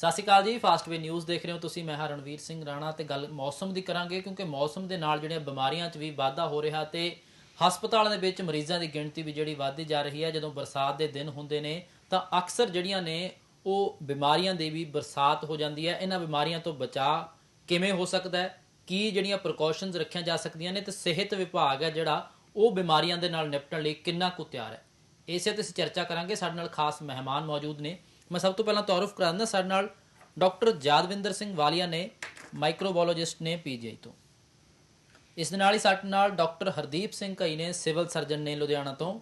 ਸਤਿ ਸ਼੍ਰੀ ਅਕਾਲ ਜੀ ਫਾਸਟਵੇ ਨਿਊਜ਼ ਦੇਖ ਰਹੇ ਹੋ ਤੁਸੀਂ, ਮੈਂ ਹਾਂ ਸਿੰਘ ਰਾਣਾ ਤੇ ਗੱਲ ਮੌਸਮ ਦੀ ਕਰਾਂਗੇ ਕਿਉਂਕਿ ਮੌਸਮ ਦੇ ਨਾਲ ਜਿਹੜੀਆਂ ਬਿਮਾਰੀਆਂ 'ਚ ਵੀ ਵਾਧਾ ਹੋ ਰਿਹਾ ਤੇ ਹਸਪਤਾਲਾਂ ਦੇ ਵਿੱਚ ਮਰੀਜ਼ਾਂ ਦੀ ਗਿਣਤੀ ਵੀ ਜਿਹੜੀ ਵੱਧਦੀ ਜਾ ਰਹੀ ਹੈ। ਜਦੋਂ ਬਰਸਾਤ ਦੇ ਦਿਨ ਹੁੰਦੇ ਨੇ ਤਾਂ ਅਕਸਰ ਜਿਹੜੀਆਂ ਨੇ ਉਹ ਬਿਮਾਰੀਆਂ ਦੇ ਵੀ ਬਰਸਾਤ ਹੋ ਜਾਂਦੀ ਹੈ। ਇਹਨਾਂ ਬਿਮਾਰੀਆਂ ਤੋਂ ਬਚਾਅ ਕਿਵੇਂ ਹੋ ਸਕਦਾ ਹੈ? ਕੀ ਜਿਹੜੀਆਂ ਪ੍ਰੀਕਾਸ਼ਨਸ ਰੱਖੀਆਂ ਜਾ ਸਕਦੀਆਂ ਨੇ ਤੇ ਸਿਹਤ ਵਿਭਾਗ ਹੈ ਜਿਹੜਾ ਉਹ ਬਿਮਾਰੀਆਂ ਦੇ ਨਾਲ ਨਿਪਟਣ ਲਈ ਕਿੰਨਾ ਕੁ ਤਿਆਰ ਹੈ? ਇਸੇ ਤੇ ਅਸੀਂ ਚਰਚਾ ਕਰਾਂਗੇ। ਸਾਡੇ ਨਾਲ ਖਾਸ ਮਹਿਮਾਨ ਮੌਜੂਦ ਨੇ। ਮੈਂ ਸਭ ਤੋਂ ਪਹਿਲਾਂ ਤਾਰਫ ਕਰਾ ਸਾਡੇ ਨਾਲ ਡਾਕਟਰ ਜਾਦਵਿੰਦਰ ਸਿੰਘ ਵਾਲੀਆ ਨੇ ਮਾਈਕਰੋਬਾਇਓਲੋਜਿਸਟ ਨੇ ਪੀਜੀਆਈ ਤੋਂ। ਇਸ ਦੇ ਨਾਲ ਹੀ ਸਾਡੇ ਨਾਲ ਡਾਕਟਰ ਹਰਦੀਪ ਸਿੰਘ ਘਈ ਨੇ, ਸਿਵਲ ਸਰਜਨ ਨੇ ਲੁਧਿਆਣਾ ਤੋਂ।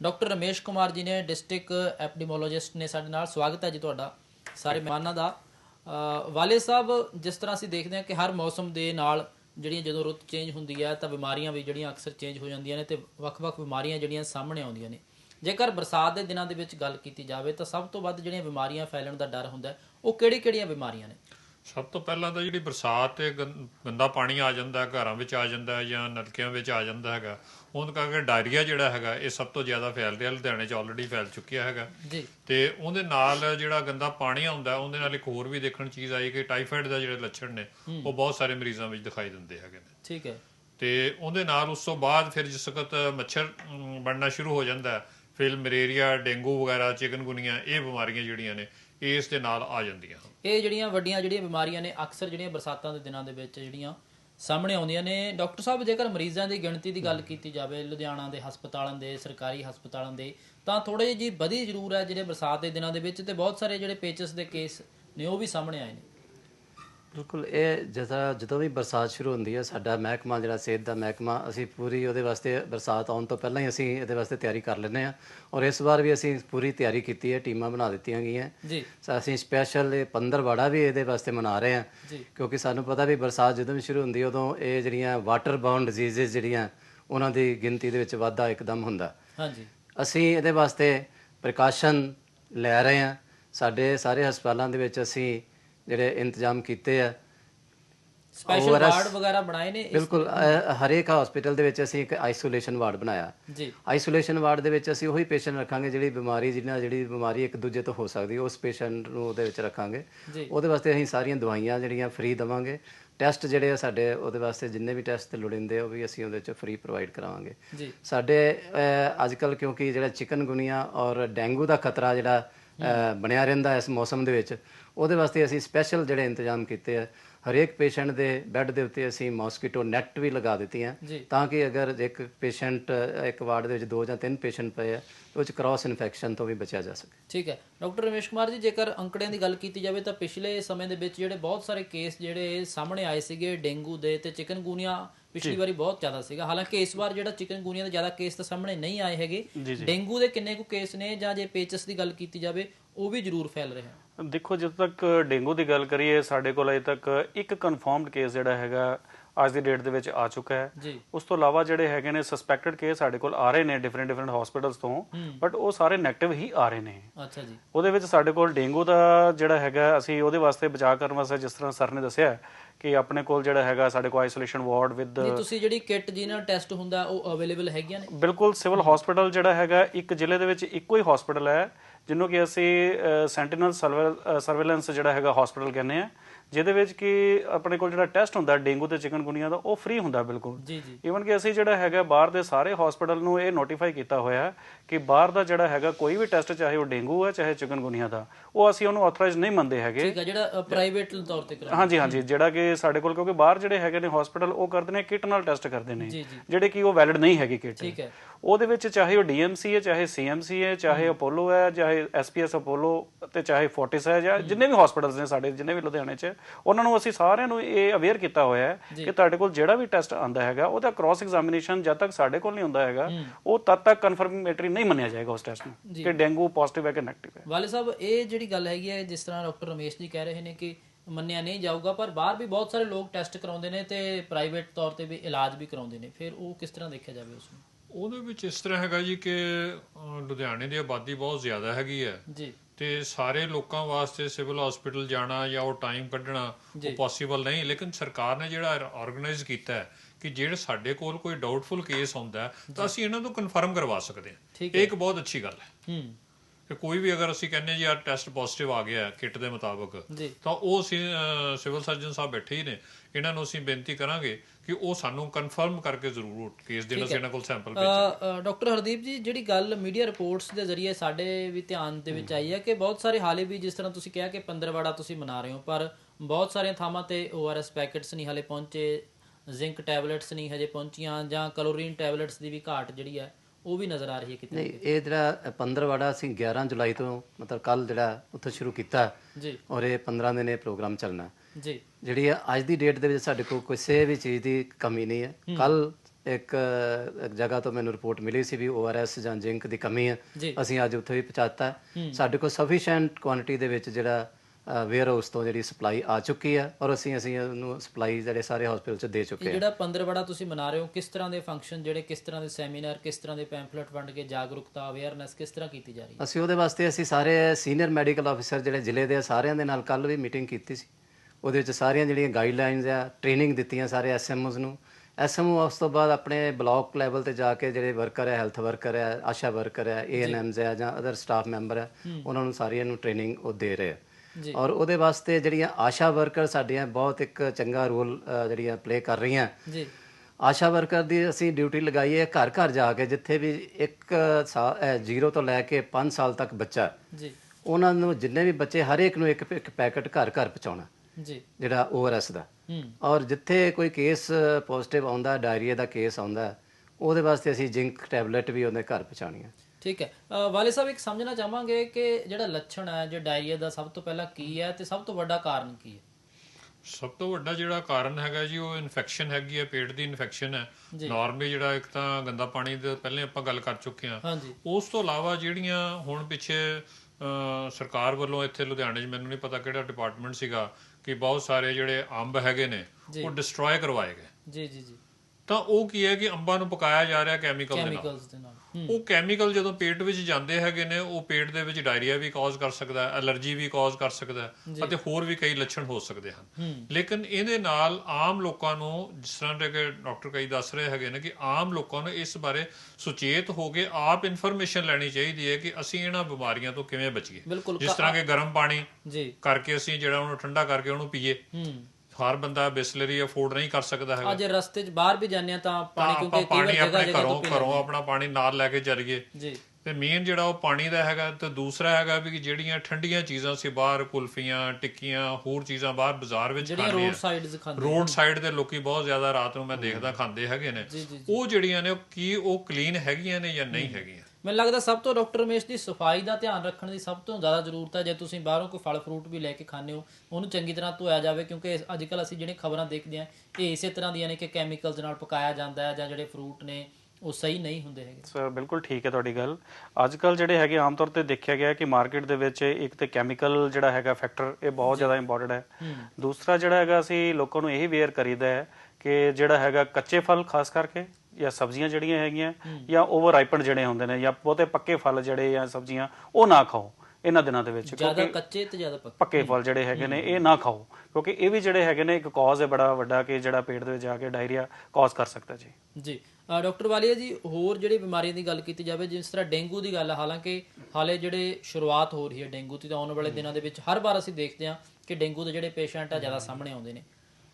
ਡਾਕਟਰ ਰਮੇਸ਼ ਕੁਮਾਰ ਜੀ ਨੇ, ਡਿਸਟ੍ਰਿਕਟ ਐਪੀਡੈਮੋਲੋਜਿਸਟ ਨੇ ਸਾਡੇ ਨਾਲ। ਸਵਾਗਤ ਹੈ ਜੀ ਤੁਹਾਡਾ, ਸਾਰੇ ਮਹਿਮਾਨਾਂ ਦਾ। ਵਾਲੇ ਸਾਹਿਬ, ਜਿਸ ਤਰ੍ਹਾਂ ਅਸੀਂ ਦੇਖਦੇ ਹਾਂ ਕਿ ਹਰ ਮੌਸਮ ਦੇ ਨਾਲ ਜਿਹੜੀਆਂ ਜਦੋਂ ਰੁੱਤ ਚੇਂਜ ਹੁੰਦੀ ਹੈ, ਤਾਂ ਬਿਮਾਰੀਆਂ ਵੀ ਜਿਹੜੀਆਂ ਅਕਸਰ ਚੇਂਜ ਹੋ ਜਾਂਦੀਆਂ ਨੇ ਤੇ ਵੱਖ-ਵੱਖ ਬਿਮਾਰੀਆਂ ਜਿਹੜੀਆਂ ਸਾਹਮਣੇ ਆਉਂਦੀਆਂ ਨੇ। ਜੇਕਰ ਬਰਸਾਤ ਦੇ ਦਿਨਾਂ ਦੇ ਵਿੱਚ ਗੱਲ ਕੀਤੀ ਜਾਵੇ ਤਾਂ ਸਭ ਤੋਂ ਵੱਧ ਜਿਹੜੀਆਂ ਬਿਮਾਰੀਆਂ ਫੈਲਣ ਦਾ ਡਰ ਹੁੰਦਾ ਉਹ ਕਿਹੜੀ-ਕਿਹੜੀਆਂ ਬਿਮਾਰੀਆਂ ਨੇ? ਸਭ ਤੋਂ ਪਹਿਲਾਂ ਤਾਂ ਜਿਹੜੀ ਬਰਸਾਤ ਤੇ ਗੰਦਾ ਪਾਣੀ ਆ ਜਾਂਦਾ ਘਰਾਂ ਵਿੱਚ ਆ ਜਾਂਦਾ ਜਾਂ ਨਲਕਿਆਂ ਵਿੱਚ ਆ ਜਾਂਦਾ ਹੈਗਾ ਉਹਦੇ ਕਰਕੇ ਡਾਇਰੀਆ ਜਿਹੜਾ ਹੈਗਾ ਇਹ ਸਭ ਤੋਂ ਜ਼ਿਆਦਾ ਫੈਲ ਰਿਹਾ ਲੁਧਿਆਣੇ 'ਚ ਆਲਰੇਡੀ ਫੈਲ ਚੁੱਕਿਆ ਹੈਗਾ। ਜੀ। ਤੇ ਉਹਦੇ ਨਾਲ ਜਿਹੜਾ ਗੰਦਾ ਪਾਣੀ ਆਉਂਦਾ ਉਹਦੇ ਨਾਲ ਇੱਕ ਹੋਰ ਵੀ ਦੇਖਣ ਚੀਜ਼ ਆਈ ਕਿ ਟਾਈਫਾਇਡ ਦਾ ਜਿਹੜੇ ਲੱਛਣ ਨੇ ਉਹ ਬਹੁਤ ਸਾਰੇ ਮਰੀਜ਼ਾਂ ਵਿੱਚ ਦਿਖਾਈ ਦਿੰਦੇ ਹੈਗੇ ਨੇ। ਠੀਕ ਹੈ। ਤੇ ਉਹਦੇ ਨਾਲ ਉਸ ਤੋਂ ਬਾਅਦ ਫਿਰ ਜਿਸ ਵਕਤ ਮੱਛਰ ਬਣਨਾ ਸ਼ੁਰੂ ਹੋ ਜਾਂਦਾ ਹੈ, ਫਿਰ ਮਲੇਰੀਆ, ਡੇਂਗੂ ਵਗੈਰਾ, ਚਿਕਨਗੁਨੀਆ, ਇਹ ਬਿਮਾਰੀਆਂ ਜਿਹੜੀਆਂ ਨੇ, ਇਸ ਦੇ ਨਾਲ ਆ ਜਾਂਦੀਆਂ ਹਨ। ਇਹ ਜਿਹੜੀਆਂ ਵੱਡੀਆਂ ਜਿਹੜੀਆਂ ਬਿਮਾਰੀਆਂ ਨੇ, ਅਕਸਰ ਜਿਹੜੀਆਂ ਬਰਸਾਤਾਂ ਦੇ ਦਿਨਾਂ ਦੇ ਵਿੱਚ ਜਿਹੜੀਆਂ ਸਾਹਮਣੇ ਆਉਂਦੀਆਂ ਨੇ, ਡਾਕਟਰ ਸਾਹਿਬ, ਜੇਕਰ ਮਰੀਜ਼ਾਂ ਦੀ ਗਿਣਤੀ ਦੀ ਗੱਲ ਕੀਤੀ ਜਾਵੇ, ਲੁਧਿਆਣਾ ਦੇ ਹਸਪਤਾਲਾਂ ਦੇ, ਸਰਕਾਰੀ ਹਸਪਤਾਲਾਂ ਦੇ, ਤਾਂ ਥੋੜੇ ਜਿਹੀ ਵਧੀ ਜ਼ਰੂਰ ਹੈ ਜਿਹੜੇ ਬਰਸਾਤ ਦੇ ਦਿਨਾਂ ਦੇ ਵਿੱਚ, ਤੇ ਬਹੁਤ ਸਾਰੇ ਜਿਹੜੇ ਪੇਚਸ ਦੇ ਕੇਸ ਨੇ, ਉਹ ਵੀ ਸਾਹਮਣੇ ਆਏ ਨੇ। ਬਿਲਕੁਲ ਇਹ ਜਦੋਂ ਜਦੋਂ ਵੀ ਬਰਸਾਤ ਸ਼ੁਰੂ ਹੁੰਦੀ ਹੈ ਸਾਡਾ ਮਹਿਕਮਾ ਜਿਹੜਾ ਸਿਹਤ ਦਾ ਮਹਿਕਮਾ ਅਸੀਂ ਪੂਰੀ ਉਹਦੇ ਵਾਸਤੇ ਬਰਸਾਤ ਆਉਣ ਤੋਂ ਪਹਿਲਾਂ ਹੀ ਅਸੀਂ ਇਹਦੇ ਵਾਸਤੇ ਤਿਆਰੀ ਕਰ ਲੈਂਦੇ ਹਾਂ। ਔਰ ਇਸ ਵਾਰ ਵੀ ਅਸੀਂ ਪੂਰੀ ਤਿਆਰੀ ਕੀਤੀ ਹੈ ਟੀਮਾਂ ਬਣਾ ਦਿੱਤੀਆਂ ਗਈਆਂ। ਜੀ। ਸੋ ਅਸੀਂ ਸਪੈਸ਼ਲ ਇਹ ਪੰਦਰਵਾੜਾ ਵੀ ਇਹਦੇ ਵਾਸਤੇ ਮਨਾ ਰਹੇ ਹਾਂ। ਜੀ। ਕਿਉਂਕਿ ਸਾਨੂੰ ਪਤਾ ਵੀ ਬਰਸਾਤ ਜਦੋਂ ਵੀ ਸ਼ੁਰੂ ਹੁੰਦੀ ਹੈ ਉਦੋਂ ਇਹ ਜਿਹੜੀਆਂ ਵਾਟਰ ਬਾਉਂਡ ਡਿਜ਼ੀਜ਼ਸ ਜਿਹੜੀਆਂ ਉਹਨਾਂ ਦੀ ਗਿਣਤੀ ਦੇ ਵਿੱਚ ਵਾਧਾ ਇੱਕਦਮ ਹੁੰਦਾ। ਹਾਂਜੀ। ਅਸੀਂ ਇਹਦੇ ਵਾਸਤੇ ਪ੍ਰੀਕਾਸ਼ਨ ਲੈ ਰਹੇ ਹਾਂ। ਸਾਡੇ ਸਾਰੇ ਹਸਪਤਾਲਾਂ ਦੇ ਵਿੱਚ ਅਸੀਂ ਜਿਹੜੇ ਇੰਤਜ਼ਾਮ ਕੀਤੇ ਆ। ਸਪੈਸ਼ਲ ਵਾਰਡ ਵਗੈਰਾ ਬਣਾਏ ਨੇ ਬਿਲਕੁਲ ਹਰੇਕ ਹਸਪੀਟਲ ਦੇ ਵਿੱਚ ਅਸੀਂ ਇੱਕ ਆਈਸੋਲੇਸ਼ਨ ਵਾਰਡ ਬਣਾਇਆ। ਜੀ। ਆਈਸੋਲੇਸ਼ਨ ਵਾਰਡ ਦੇ ਵਿੱਚ ਅਸੀਂ ਉਹੀ ਪੇਸ਼ੈਂਟ ਰੱਖਾਂਗੇ ਜਿਹੜੀ ਬਿਮਾਰੀ ਜਿਹਨਾਂ ਜਿਹੜੀ ਬਿਮਾਰੀ ਇੱਕ ਦੂਜੇ ਤੋਂ ਹੋ ਸਕਦੀ ਉਸ ਪੇਸ਼ੈਂਟ ਨੂੰ ਉਹਦੇ ਵਿੱਚ ਰੱਖਾਂਗੇ। ਉਹਦੇ ਵਾਸਤੇ ਅਸੀਂ ਸਾਰੀਆਂ ਦਵਾਈਆਂ ਜਿਹੜੀਆਂ ਫ੍ਰੀ ਦਵਾਂਗੇ। ਟੈਸਟ ਜਿਹੜੇ ਆ ਸਾਡੇ ਉਹਦੇ ਵਾਸਤੇ ਜਿੰਨੇ ਵੀ ਟੈਸਟ ਲੋੜੀਂਦੇ ਉਹ ਵੀ ਅਸੀਂ ਉਹਦੇ ਚ ਫ੍ਰੀ ਪ੍ਰੋਵਾਈਡ ਕਰਾਵਾਂਗੇ। ਸਾਡੇ ਅੱਜ ਕੱਲ ਕਿਉਂਕਿ ਜਿਹੜਾ ਚਿਕਨਗੁਨੀਆ ਔਰ ਡੇਂਗੂ ਦਾ ਖਤਰਾ ਜਿਹੜਾ ਬਣਿਆ ਰਹਿੰਦਾ ਇਸ ਮੌਸਮ ਦੇ ਵਿੱਚ। ਉਹਦੇ ਵਾਸਤੇ ਅਸੀਂ ਸਪੈਸ਼ਲ ਜਿਹੜੇ ਇੰਤਜ਼ਾਮ ਕੀਤੇ ਆ ਹਰੇਕ ਪੇਸ਼ੈਂਟ ਦੇ ਬੈੱਡ ਦੇ ਉੱਤੇ ਅਸੀਂ ਮੌਸਕੀਟੋ ਨੈਟ ਵੀ ਲਗਾ ਦਿੱਤੀਆਂ। ਤਾਂ ਕਿ ਅਗਰ ਇੱਕ ਪੇਸ਼ੈਂਟ ਇੱਕ ਵਾਰਡ ਦੇ ਵਿੱਚ ਦੋ ਜਾਂ ਤਿੰਨ ਪੇਸ਼ੈਂਟ ਪਏ ਆ ਉਹ ਚ ਕ੍ਰਾਸ ਇਨਫੈਕਸ਼ਨ ਤੋਂ ਵੀ ਬਚਿਆ ਜਾ ਸਕੇ। ਠੀਕ ਹੈ। ਡਾਕਟਰ ਰਮੇਸ਼ ਕੁਮਾਰ ਜੀ ਜੇਕਰ ਅੰਕੜਿਆਂ ਦੀ ਗੱਲ ਕੀਤੀ ਜਾਵੇ ਤਾਂ ਪਿਛਲੇ ਸਮੇਂ ਦੇ ਵਿੱਚ ਜਿਹੜੇ ਬਹੁਤ ਸਾਰੇ ਕੇਸ ਜਿਹੜੇ ਸਾਹਮਣੇ ਆਏ ਸੀਗੇ ਡੇਂਗੂ ਦੇ ਤੇ ਚਿਕਨਗੁਨੀਆ ਪਿਛਲੀ ਵਾਰੀ ਬਹੁਤ ਜ਼ਿਆਦਾ ਸੀਗਾ। ਹਾਲਾਂਕਿ ਇਸ ਵਾਰ ਜਿਹੜਾ ਚਿਕਨਗੁਨੀਆ ਦੇ ਜ਼ਿਆਦਾ ਕੇਸ ਤਾਂ ਸਾਹਮਣੇ ਨਹੀਂ ਆਏ ਹੈਗੇ। ਡੇਂਗੂ ਦੇ ਕਿੰਨੇ ਕੁ ਕੇਸ ਨੇ ਜਾਂ ਜੇ ਪੇਚਸ ਦੀ ਗੱਲ ਕੀਤੀ ਜਾਵੇ ਉਹ ਵੀ ਜ਼ਰੂਰ ਫੈਲ ਰਿਹਾ ਦੇਖੋ ਜਦੋਂ ਤੱਕ ਡੇਂਗੂ ਦੀ ਗੱਲ ਕਰੀਏ ਸਾਡੇ ਕੋਲ ਅਜੇ ਤੱਕ ਇੱਕ ਕਨਫਰਮਡ ਕੇਸ ਜਿਹੜਾ ਹੈਗਾ ਅੱਜ ਦੀ ਡੇਟ ਦੇ ਵਿੱਚ ਆ ਚੁੱਕਾ ਹੈ। ਜੀ। ਉਸ ਤੋਂ ਇਲਾਵਾ ਜਿਹੜੇ ਹੈਗੇ ਨੇ ਸਸਪੈਕਟਡ ਕੇਸ ਸਾਡੇ ਕੋਲ ਆ ਰਹੇ ਨੇ ਡਿਫਰੈਂਟ ਡਿਫਰੈਂਟ ਹਸਪੀਟਲਸ ਤੋਂ ਬਟ ਉਹ ਸਾਰੇ 네ਗੇਟਿਵ ਹੀ ਆ ਰਹੇ ਨੇ। ਅੱਛਾ ਜੀ। ਉਹਦੇ ਵਿੱਚ ਸਾਡੇ ਕੋਲ ਡੇਂਗੂ ਦਾ ਜਿਹੜਾ ਹੈਗਾ ਅਸੀਂ ਉਹਦੇ ਵਾਸਤੇ ਬਚਾਅ ਕਰਨ ਵਾਸਤੇ ਜਿਸ ਤਰ੍ਹਾਂ ਸਰ ਨੇ ਦੱਸਿਆ ਕਿ ਆਪਣੇ ਕੋਲ ਜਿਹੜਾ ਹੈਗਾ ਸਾਡੇ ਕੋਲ ਆਈਸੋਲੇਸ਼ਨ ਵਾਰਡ ਵਿਦ ਨਹੀਂ ਤੁਸੀਂ ਜਿਹੜੀ ਕਿੱਟ ਜਿਹਨਾਂ ਟੈਸਟ ਹੁੰਦਾ ਉਹ ਅਵੇਲੇਬਲ ਹੈਗੀਆਂ ਨੇ? ਬਿਲਕੁਲ ਸਿਵਲ ਹਸਪੀਟਲ ਜਿਹੜਾ ਹੈਗਾ ਇੱਕ ਜ਼ਿਲ੍ਹੇ ਦੇ ਵਿੱਚ ਇੱਕੋ ਹੀ ਹਸਪੀਟਲ ਹੈ। ਜਿਹਨੂੰ ਕਿ ਅਸੀਂ ਸੈਂਟੀਨਲ ਸਰਵੇਲੈਂਸ ਜਿਹੜਾ ਹੈਗਾ ਹਸਪੀਟਲ ਕਹਿੰਦੇ ਆ ਜਿਹਦੇ ਵਿੱਚ ਕਿ ਆਪਣੇ ਕੋਲ ਜਿਹੜਾ ਟੈਸਟ ਹੁੰਦਾ ਡੇਂਗੂ ਤੇ ਚਿਕਨਗੁਨੀਆ ਦਾ ਉਹ ਫ੍ਰੀ ਹੁੰਦਾ ਬਿਲਕੁਲ। ਜੀ ਜੀ। ਈਵਨ ਕਿ ਅਸੀਂ ਜਿਹੜਾ ਹੈਗਾ ਬਾਹਰ ਦੇ ਸਾਰੇ ਹਸਪੀਟਲ ਨੂੰ ਇਹ ਨੋਟੀਫਾਈ ਕੀਤਾ ਹੋਇਆ ਹੈ ਕਿ ਬਾਹਰ ਦਾ ਜਿਹੜਾ ਹੈਗਾ ਕੋਈ ਵੀ ਟੈਸਟ ਚਾਹੇ ਉਹ ਡੇਂਗੂ ਹੈ ਚਾਹੇ ਚਿਕਨਗੁਨੀਆ ਦਾ ਉਹ ਅਸੀਂ ਉਹਨੂੰ ਆਥੋਰਾਈਜ਼ ਨਹੀਂ ਮੰਨਦੇ ਹੈਗੇ। ਠੀਕ ਹੈ ਜਿਹੜਾ ਪ੍ਰਾਈਵੇਟ ਤੌਰ ਤੇ ਕਰਾ ਹਾਂਜੀ ਹਾਂਜੀ ਜਿਹੜਾ ਕਿ ਸਾਡੇ ਕੋਲ ਕਿਉਂਕਿ ਬਾਹਰ ਜਿਹੜੇ ਹੈਗੇ ਨੇ ਹਸਪੀਟਲ ਉਹ ਕਰਦੇ ਨੇ ਕਿਟ ਨਾਲ ਟੈਸਟ ਕਰਦੇ ਨੇ। ਜਿਹੜੇ ਕਿ ਉਹ ਵੈਲਿਡ ਨਹੀਂ ਹੈਗੇ ਕਿਟ ਠੀਕ ਹੈ। ਉਹਦੇ ਵਿੱਚ ਚਾਹੇ ਉਹ ਡੀਐਮਸੀ ਹੈ ਚਾਹੇ ਸੀਐਮਸੀ ਹੈ ਚਾਹੇ ਅਪੋਲੋ ਹੈ ਚਾਹੇ ਐਸਪੀਐਸ ਅਪੋਲੋ ਤੇ ਚਾਹੇ ਫੋਰਟਿਸ ਹੈ ਜਾਂ ਜਿੰਨੇ ਵੀ ਹਸਪੀਟਲਸ ਨੇ ਸਾਡੇ ਜਿੰਨੇ ਵੀ ਲੁਧਿਆਣੇ 'ਚ ਉਹਨਾਂ ਨੂੰ ਅਸੀਂ ਸਾਰਿਆਂ ਨੂੰ ਇਹ ਅਵੇਅਰ ਕੀਤਾ ਹੋਇਆ ਹੈ ਕਿ ਤੁਹਾਡੇ ਕੋਲ ਜਿਹੜਾ ਵੀ ਟੈਸਟ ਆਂਦਾ ਹੈਗਾ ਉਹਦਾ ਕ੍ਰਾਸ ਐਗਜ਼ਾਮੀਨੇਸ਼ਨ ਜਦ ਤੱਕ ਸਾਡੇ ਕੋਲ ਨਹੀਂ ਹੁੰਦਾ ਹੈਗਾ ਉਹ ਤਦ ਤੱਕ ਕਨਫਰਮੇਟਰੀ ਨਹੀਂ ਮੰਨਿਆ ਜਾਏਗਾ ਉਸ ਟੈਸਟ ਨੂੰ ਕਿ ਡੇਂਗੂ ਪੋਜ਼ਿਟਿਵ ਹੈ ਕਿ ਨੈਗੇਟਿਵ ਹੈ। ਵਾਲੇ ਸਾਹਿਬ ਇਹ ਜਿਹੜੀ ਗੱਲ ਹੈਗੀ ਹੈ ਜਿਸ ਤਰ੍ਹਾਂ ਡਾਕਟਰ ਰਮੇਸ਼ ਜੀ ਕਹਿ ਰਹੇ ਨੇ ਕਿ ਮੰਨਿਆ ਨਹੀਂ ਜਾਊਗਾ ਪਰ ਬਾਹਰ ਵੀ ਬਹੁਤ ਸਾਰੇ ਲੋਕ ਟੈਸਟ ਕਰਾਉਂਦੇ ਨੇ ਤੇ ਪ੍ਰਾਈਵੇਟ ਤੌਰ ਤੇ ਵੀ ਇਲਾਜ ਵੀ ਕਰਾਉਂਦੇ ਨੇ ਫਿਰ ਉਹ ਕਿਸ ਤਰ੍ਹਾਂ ਦੇਖਿਆ ਜਾਵੇ ਉਸ ਨੂੰ ਉਹਦੇ ਵਿੱਚ ਇਸ ਤਰ੍ਹਾਂ ਹੈਗਾ ਜੀ ਕਿ ਲੁਧਿਆਣੇ ਦੀ ਆਬਾਦੀ ਬਹੁਤ ਜ਼ਿਆਦਾ ਹੈਗੀ ਹੈ। ਜੀ। ਤੇ ਸਾਰੇ ਲੋਕਾਂ ਵਾਸਤੇ ਸਿਵਲ ਹਸਪੀਟਲ ਜਾਣਾ ਜਾਂ ਉਹ ਟਾਈਮ ਕੱਢਣਾ ਉਹ ਪੋਸੀਬਲ ਨਹੀਂ ਲੇਕਿਨ ਸਰਕਾਰ ਨੇ ਜਿਹੜਾ ਆਰਗੇਨਾਈਜ਼ ਕੀਤਾ ਹੈ ਕਿ ਜਿਹੜੇ ਸਾਡੇ ਕੋਲ ਕੋਈ ਡਾਊਟਫੁਲ ਕੇਸ ਹੁੰਦਾ ਤਾਂ ਅਸੀਂ ਇਹਨਾਂ ਨੂੰ ਕਨਫਰਮ ਕਰਵਾ ਸਕਦੇ ਹਾਂ। ਇਹ ਇੱਕ ਬਹੁਤ ਅੱਛੀ ਗੱਲ ਹੈ। ਹੂੰ। ਕਿ ਕੋਈ ਵੀ ਅਗਰ ਅਸੀਂ ਕਹਿੰਨੇ ਜੀ ਆ ਟੈਸਟ ਪੋਜ਼ਿਟਿਵ ਆ ਗਿਆ ਕਿਟ ਦੇ ਮੁਤਾਬਕ ਤਾਂ ਉਹ ਅਸੀਂ ਸਿਵਲ ਸਰਜਨ ਸਾਹਿਬ ਬੈਠੇ ਹੀ ਨੇ। ਇਹਨਾਂ ਨੂੰ ਅਸੀਂ ਬੇਨਤੀ ਕਰਾਂਗੇ ਕਿ ਉਹ ਸਾਨੂੰ ਕਨਫਰਮ ਕਰਕੇ ਜ਼ਰੂਰ ਕੇਸ ਦੇਣ ਅਸੀਂ ਇਹਨਾਂ ਕੋਲ ਸੈਂਪਲ ਭੇਜਾਂਗੇ ਡਾਕਟਰ ਹਰਦੀਪ ਜੀ ਜਿਹੜੀ ਗੱਲ ਮੀਡੀਆ ਰਿਪੋਰਟਸ ਦੇ ਜ਼ਰੀਏ ਸਾਡੇ ਵੀ ਧਿਆਨ ਦੇ ਵਿੱਚ ਆਈ ਹੈ ਕਿ ਬਹੁਤ ਸਾਰੇ ਹਾਲੇ ਵੀ ਜਿਸ ਤਰ੍ਹਾਂ ਤੁਸੀਂ ਕਿਹਾ ਕਿ ਪੰਦਰਵਾੜਾ ਤੁਸੀਂ ਮਨਾ ਰਹੇ ਹੋ ਪਰ ਬਹੁਤ ਸਾਰੀਆਂ ਥਾਵਾਂ ਤੇ ORS ਪੈਕੇਟਸ ਨਹੀਂ ਹਾਲੇ ਪਹੁੰਚੇ ਜ਼ਿੰਕ ਟੈਬਲੇਟਸ ਨਹੀਂ ਹਜੇ ਪਹੁੰਚੀਆਂ ਜਾਂ ਕਲੋਰੀਨ ਟੈਬਲੇਟਸ ਦੀ ਵੀ ਘਾਟ ਜਿਹੜੀ ਹੈ ਉਹ ਵੀ ਨਜ਼ਰ ਆ ਰਹੀ ਹੈ ਕਿਤੇ ਨਹੀਂ ਇਹ ਜਿਹੜਾ 15 ਵਾੜਾ ਅਸੀਂ 11 ਜੁਲਾਈ ਤੋਂ ਮਤਲਬ ਕੱਲ ਜਿਹੜਾ ਉੱਥੇ ਸ਼ੁਰੂ ਕੀਤਾ। ਜੀ। ਔਰ ਇਹ 15 ਦਿਨ ਇਹ ਪ੍ਰੋਗਰਾਮ ਚੱਲਣਾ। ਜੀ। ਜਿਹੜੀ ਅੱਜ ਦੀ ਡੇਟ ਦੇ ਵਿੱਚ ਸਾਡੇ ਕੋਲ ਕਿਸੇ ਵੀ ਚੀਜ਼ ਦੀ ਕਮੀ ਨਹੀਂ ਹੈ। ਕੱਲ ਇੱਕ ਜਗ੍ਹਾ ਤੋਂ ਮੈਨੂੰ ਰਿਪੋਰਟ ਮਿਲੀ ਸੀ ਵੀ ORS ਜਾਂ ਜ਼ਿੰਕ ਦੀ ਕਮੀ ਹੈ। ਅਸੀਂ ਅੱਜ ਉੱਥੇ ਵੀ ਪਹੁੰਚਾਤਾ। ਸਾਡੇ ਕੋਲ ਸਫੀਸ਼ੀਐਂਟ ਕੁਆਂਟੀਟੀ ਦੇ ਵਿੱਚ ਜਿਹੜਾ ਵੇਅਰ ਹਾਊਸ ਤੋਂ ਜਿਹੜੀ ਸਪਲਾਈ ਆ ਚੁੱਕੀ ਹੈ ਔਰ ਅਸੀਂ ਅਸੀਂ ਉਹਨੂੰ ਸਪਲਾਈ ਜਿਹੜੇ ਸਾਰੇ ਹਸਪੀਟਲ 'ਚ ਦੇ ਚੁੱਕੇ ਹਾਂ। ਜਿਹੜਾ ਪੰਦਰਵਾੜਾ ਤੁਸੀਂ ਮਨਾ ਰਹੇ ਹੋ ਕਿਸ ਤਰ੍ਹਾਂ ਦੇ ਫੰਕਸ਼ਨ ਜਿਹੜੇ ਕਿਸ ਤਰ੍ਹਾਂ ਦੇ ਸੈਮੀਨਾਰ ਕਿਸ ਤਰ੍ਹਾਂ ਦੇ ਪੈਂਫਲੇਟ ਵੰਡ ਕੇ ਜਾਗਰੂਕਤਾ ਅਵੇਅਰਨੈਸ ਕਿਸ ਤਰ੍ਹਾਂ ਕੀਤੀ ਜਾ ਰਹੀ ਹੈ? ਅਸੀਂ ਉਹਦੇ ਵਾਸਤੇ ਅਸੀਂ ਸਾਰੇ ਸੀਨੀਅਰ ਮੈਡੀਕਲ ਆਫੀਸਰ ਜਿਹੜੇ ਜ਼ਿਲ੍ਹੇ ਦੇ ਆ, ਸਾਰਿਆਂ ਦੇ ਨਾਲ ਕੱਲ ਵੀ ਮੀਟਿੰਗ ਕੀਤੀ ਸੀ। ਉਹਦੇ ਵਿੱਚ ਸਾਰੀਆਂ ਜਿਹੜੀਆਂ ਗਾਈਡਲਾਈਨਸ ਆ ਟ੍ਰੇਨਿੰਗ ਦਿੱਤੀਆਂ ਸਾਰੇ ਐਸਐਮਓਸ ਨੂੰ। ਐਸਐਮਓ ਉਸ ਤੋਂ ਬਾਅਦ ਆਪਣੇ ਬਲਾਕ ਲੈਵਲ ਤੇ ਜਾ ਕੇ ਜਿਹੜੇ ਵਰਕਰ ਹੈ ਹੈਲਥ ਵਰਕਰ ਹੈ ਆਸ਼ਾ ਵਰਕਰ ਹੈ ਏਐਨਐਮਸ ਹੈ ਜਾਂ ਅਦਰ ਸਟਾਫ ਮੈਂਬਰ ਹੈ। ਉਹਨਾਂ ਨੂੰ ਸਾਰਿਆਂ ਨੂੰ ਟ੍ਰੇਨਿੰਗ ਉਹ ਦੇ ਰਹੇ ਆ। ਔਰ ਉਹਦੇ ਵਾਸਤੇ ਜਿਹੜੀਆਂ ਆਸ਼ਾ ਵਰਕਰ ਸਾਡੀਆਂ ਬਹੁਤ ਇੱਕ ਚੰਗਾ ਰੋਲ ਜਿਹੜੀਆਂ ਪਲੇ ਕਰ ਰਹੀਆਂ। ਜੀ। ਆਸ਼ਾ ਵਰਕਰ ਦੀ ਅਸੀਂ ਡਿਊਟੀ ਲਗਾਈ ਹੈ ਘਰ ਘਰ ਜਾ ਕੇ ਜਿੱਥੇ ਵੀ ਇੱਕ ਸਾਲ ਜ਼ੀਰੋ ਤੋਂ ਲੈ ਕੇ 5 ਸਾਲ ਤੱਕ ਬੱਚਾ ਹੈ, ਜੀ। ਉਹਨਾਂ ਨੂੰ ਜਿੰਨੇ ਵੀ ਬੱਚੇ ਹਰ ਇੱਕ ਨੂੰ ਇੱਕ ਇੱਕ ਪੈਕੇਟ ਘਰ ਘਰ ਪਹੁੰਚਾਉਣਾ ਜੀ। ਜਿਹੜਾ ਓਆਰਐਸ ਦਾ। ਹੂੰ। ਔਰ ਜਿੱਥੇ ਕੋਈ ਕੇਸ ਪੋਜ਼ਿਟਿਵ ਆਉਂਦਾ ਡਾਇਰੀਆ ਦਾ ਕੇਸ ਆਉਂਦਾ ਉਹਦੇ ਵਾਸਤੇ ਅਸੀਂ ਜ਼ਿੰਕ ਟੈਬਲੇਟ ਵੀ ਉਹਦੇ ਘਰ ਪਹੁੰਚਾਉਣੀਆਂ ਠੀਕ ਹੈ। ਵਾਲੇ ਸਾਹਿਬ ਇੱਕ ਸਮਝਣਾ ਚਾਹਾਂਗੇ ਕਿ ਜਿਹੜਾ ਲੱਛਣ ਹੈ ਜੇ ਡਾਇਰੀਆ ਦਾ ਸਭ ਤੋਂ ਪਹਿਲਾਂ ਕੀ ਹੈ ਤੇ ਸਭ ਤੋਂ ਵੱਡਾ ਕਾਰਨ ਕੀ ਹੈ? ਸਭ ਤੋਂ ਵੱਡਾ ਜਿਹੜਾ ਕਾਰਨ ਹੈਗਾ ਜੀ ਉਹ ਇਨਫੈਕਸ਼ਨ ਹੈਗੀ ਹੈ ਪੇਟ ਦੀ ਇਨਫੈਕਸ਼ਨ ਹੈ। ਨਾਰਮਲੀ ਜਿਹੜਾ ਇੱਕ ਤਾਂ ਗੰਦਾ ਪਾਣੀ ਦੇ ਪਹਿਲੇ ਆਪਾਂ ਗੱਲ ਕਰ ਚੁੱਕੇ ਹਾਂ। ਉਸ ਤੋਂ ਇਲਾਵਾ ਜਿਹੜੀਆਂ ਹੁਣ ਪਿੱਛੇ ਸਰਕਾਰ ਵੱਲੋਂ ਇੱਥੇ ਲੁਧਿਆਣੇ 'ਚ ਮੈਨੂੰ ਨਹੀਂ ਪਤਾ ਕਿਹੜਾ ਡਿਪਾਰਟਮੈਂਟ ਸੀਗਾ ਕਿ ਬਹੁਤ ਸਾਰੇ ਜਿਹੜੇ ਅੰਬ ਹੈਗੇ ਨੇ ਉਹ ਡਿਸਟਰੋਏ ਕਰਵਾਏ ਗਏ। ਜੀ ਜੀ ਜੀ। ਤਾਂ ਉਹ ਕੀ ਹੈ ਕਿ ਅੰਬਾਂ ਨੂੰ ਪਕਾਇਆ ਜਾ ਰਿਹਾ ਕੈਮੀਕਲ ਦੇ ਨਾਲ। ਦੇ ਉਹ ਕੈਮੀਕਲ ਜਦੋਂ ਪੇਟ ਵਿੱਚ ਜਾਂਦੇ ਹੈਗੇ ਨੇ ਉਹ ਪੇਟ ਦੇ ਵਿੱਚ ਡਾਇਰੀਆ ਵੀ ਕਾਜ਼ ਕਰ ਸਕਦਾ ਹੈ ਅਲਰਜੀ ਵੀ ਕਾਜ਼ ਕਰ ਸਕਦਾ ਹੈ ਅਤੇ ਹੋਰ ਵੀ ਕਈ ਲੱਛਣ ਹੋ ਸਕਦੇ ਹਨ। ਲੇਕਿਨ ਇਹਦੇ ਨਾਲ ਆਮ ਲੋਕਾਂ ਨੂੰ ਜਿਸ ਤਰ੍ਹਾਂ ਦੇ ਕਿ ਡਾਕਟਰ ਕਈ ਦੱਸ ਰਹੇ ਹੈਗੇ ਨੇ ਕਿ ਆਮ ਲੋਕਾਂ ਨੂੰ ਇਸ ਬਾਰੇ ਸੁਚੇਤ ਹੋ ਕੇ ਆਪ ਇਨਫੋਰਮੇਸ਼ਨ ਲੈਣੀ ਚਾਹੀਦੀ ਹੈ ਕਿ ਅਸੀਂ ਇਹਨਾਂ ਬਿਮਾਰੀਆਂ ਤੋਂ ਕਿਵੇਂ ਬਚੀਏ। ਜਿਸ ਤਰ੍ਹਾਂ ਕਿ ਗਰਮ ਪਾਣੀ ਜੀ। ਕਰਕੇ ਅਸੀਂ ਜਿਹੜਾ ਉਹਨੂੰ ਠੰਡਾ ਕਰਕੇ ਉਹਨੂੰ ਪੀਏ। ਹੂੰ। ਹਰ ਬੰਦਾ ਬਿਸਲਰੀ ਅਫੋਰਡ ਨਹੀਂ ਕਰ ਸਕਦਾ ਹੈਗਾ। ਅੱਜ ਰਸਤੇ 'ਚ ਬਾਹਰ ਵੀ ਜਾਂਦੇ ਆ ਤਾਂ ਪਾਣੀ ਕਿਉਂਕਿ ਪਾਣੀ ਆਪਣੇ ਘਰੋਂ ਘਰੋਂ ਆਪਣਾ ਪਾਣੀ ਨਾਲ ਲੈ ਕੇ ਚੱਲੀਏ। ਜੀ। ਤੇ ਮੇਨ ਜਿਹੜਾ ਉਹ ਪਾਣੀ ਦਾ ਹੈਗਾ ਤੇ ਦੂਸਰਾ ਹੈਗਾ ਵੀ ਜਿਹੜੀਆਂ ਠੰਡੀਆਂ ਚੀਜ਼ਾਂ ਸੀ ਬਾਹਰ ਕੁਲਫੀਆਂ ਟਿੱਕੀਆਂ ਹੋਰ ਚੀਜ਼ਾਂ ਬਾਹਰ ਬਾਜ਼ਾਰ ਵਿੱਚ ਖਾਂਦੇ ਰੋਡ ਆ ਸਾਈਡਸ ਖਾਂਦੇ ਰੋਡ ਸਾਈਡ ਦੇ ਲੋਕੀ ਬਹੁਤ ਜ਼ਿਆਦਾ ਰਾਤ ਨੂੰ ਮੈਂ ਦੇਖਦਾ ਖਾਂਦੇ ਹੈਗੇ ਨੇ। ਉਹ ਜਿਹੜੀਆਂ ਨੇ ਉਹ ਕੀ ਉਹ ਕਲੀਨ ਹੈਗੀਆਂ ਨੇ ਜਾਂ ਨਹੀਂ ਹੈਗੀਆਂ? ਮੈਨੂੰ ਲੱਗਦਾ ਸਭ ਤੋਂ ਡਾਕਟਰ ਰਮੇਸ਼ ਦੀ ਸਫ਼ਾਈ ਦਾ ਧਿਆਨ ਰੱਖਣ ਦੀ ਸਭ ਤੋਂ ਜ਼ਿਆਦਾ ਜ਼ਰੂਰਤ ਹੈ। ਜੇ ਤੁਸੀਂ ਬਾਹਰੋਂ ਕੋਈ ਫਲ ਫਰੂਟ ਵੀ ਲੈ ਕੇ ਖਾਂਦੇ ਹੋ ਉਹਨੂੰ ਚੰਗੀ ਤਰ੍ਹਾਂ ਧੋਇਆ ਜਾਵੇ ਕਿਉਂਕਿ ਅੱਜ ਕੱਲ ਅਸੀਂ ਜਿਹੜੇ ਖਬਰਾਂ ਦੇਖਦੇ ਹਾਂ ਇਹ ਇਸੇ ਤਰ੍ਹਾਂ ਦੀਆਂ ਨੇ ਕਿ ਕੈਮੀਕਲਸ ਨਾਲ ਪਕਾਇਆ ਜਾਂਦਾ ਹੈ ਜਾਂ ਜਿਹੜੇ ਫਰੂਟ ਨੇ ਉਹ ਸਹੀ ਨਹੀਂ ਹੁੰਦੇ ਹੈਗੇ। ਸਰ ਬਿਲਕੁਲ ਠੀਕ ਹੈ ਤੁਹਾਡੀ ਗੱਲ। ਅੱਜ ਕੱਲ ਜਿਹੜੇ ਹੈਗੇ ਆਮ ਤੌਰ ਤੇ ਦੇਖਿਆ ਗਿਆ ਕਿ ਮਾਰਕੀਟ ਦੇ ਵਿੱਚ ਇੱਕ ਤੇ ਕੈਮੀਕਲ ਜਿਹੜਾ ਹੈਗਾ ਫੈਕਟਰ ਇਹ ਬਹੁਤ ਜ਼ਿਆਦਾ ਇੰਪੋਰਟੈਂਟ ਹੈ। ਦੂਸਰਾ ਜਿਹੜਾ ਹੈਗਾ ਅਸੀਂ ਲੋਕਾਂ ਨੂੰ ਇਹ ਵੇਅਰ ਕਰੀਦਾ ਹੈ ਕਿ ਜਿਹੜਾ ਹੈਗਾ ਕੱਚੇ ਫਲ ਖਾਸ ਕਰਕੇ ਜਾਂ ਸਬਜ਼ੀਆਂ ਜਿਹੜੀਆਂ ਹੈਗੀਆਂ ਜਾਂ ਓਵਰ ਰਾਈਪਨ ਜਿਹੜੇ ਹੁੰਦੇ ਨੇ ਜਾਂ ਬਹੁਤੇ ਪੱਕੇ ਫਲ ਜਿਹੜੇ ਜਾਂ ਸਬਜ਼ੀਆਂ ਉਹ ਨਾ ਖਾਓ ਇਹਨਾਂ ਦਿਨਾਂ ਦੇ ਵਿੱਚ ਜ਼ਿਆਦਾ ਕੱਚੇ ਤੇ ਜ਼ਿਆਦਾ ਪੱਕੇ। ਪੱਕੇ ਫਲ ਜਿਹੜੇ ਹੈਗੇ ਨੇ ਇਹ ਨਾ ਖਾਓ ਕਿਉਂਕਿ ਇਹ ਵੀ ਜਿਹੜੇ ਹੈਗੇ ਨੇ ਇੱਕ ਕਾਜ਼ ਹੈ ਬੜਾ ਵੱਡਾ ਕਿ ਜਿਹੜਾ ਪੇਟ ਦੇ ਵਿੱਚ ਜਾ ਕੇ ਡਾਇਰੀਆ ਕਾਜ਼ ਕਰ ਸਕਦਾ ਜੀ। ਜੀ। ਡਾਕਟਰ ਵਾਲੀਆ ਜੀ ਹੋਰ ਜਿਹੜੀ ਬਿਮਾਰੀਆਂ ਦੀ ਗੱਲ ਕੀਤੀ ਜਾਵੇ ਜਿਸ ਤਰ੍ਹਾਂ ਡੇਂਗੂ ਦੀ ਗੱਲ ਹਾਲਾਂਕਿ ਹਾਲੇ ਜਿਹੜੇ ਸ਼ੁਰੂਆਤ ਹੋ ਰਹੀ ਹੈ ਡੇਂਗੂ ਦੀ ਤਾਂ ਆਉਣ ਵਾਲੇ ਦਿਨਾਂ ਦੇ ਵਿੱਚ ਹਰ ਵਾਰ ਅਸੀਂ ਦੇਖਦੇ ਹਾਂ ਕਿ ਡੇਂਗੂ ਦੇ ਜਿਹੜੇ ਪੇਸ਼ੈਂਟ ਆ ਜ਼ਿਆਦਾ ਸਾਹਮਣੇ ਆਉਂਦੇ ਨੇ।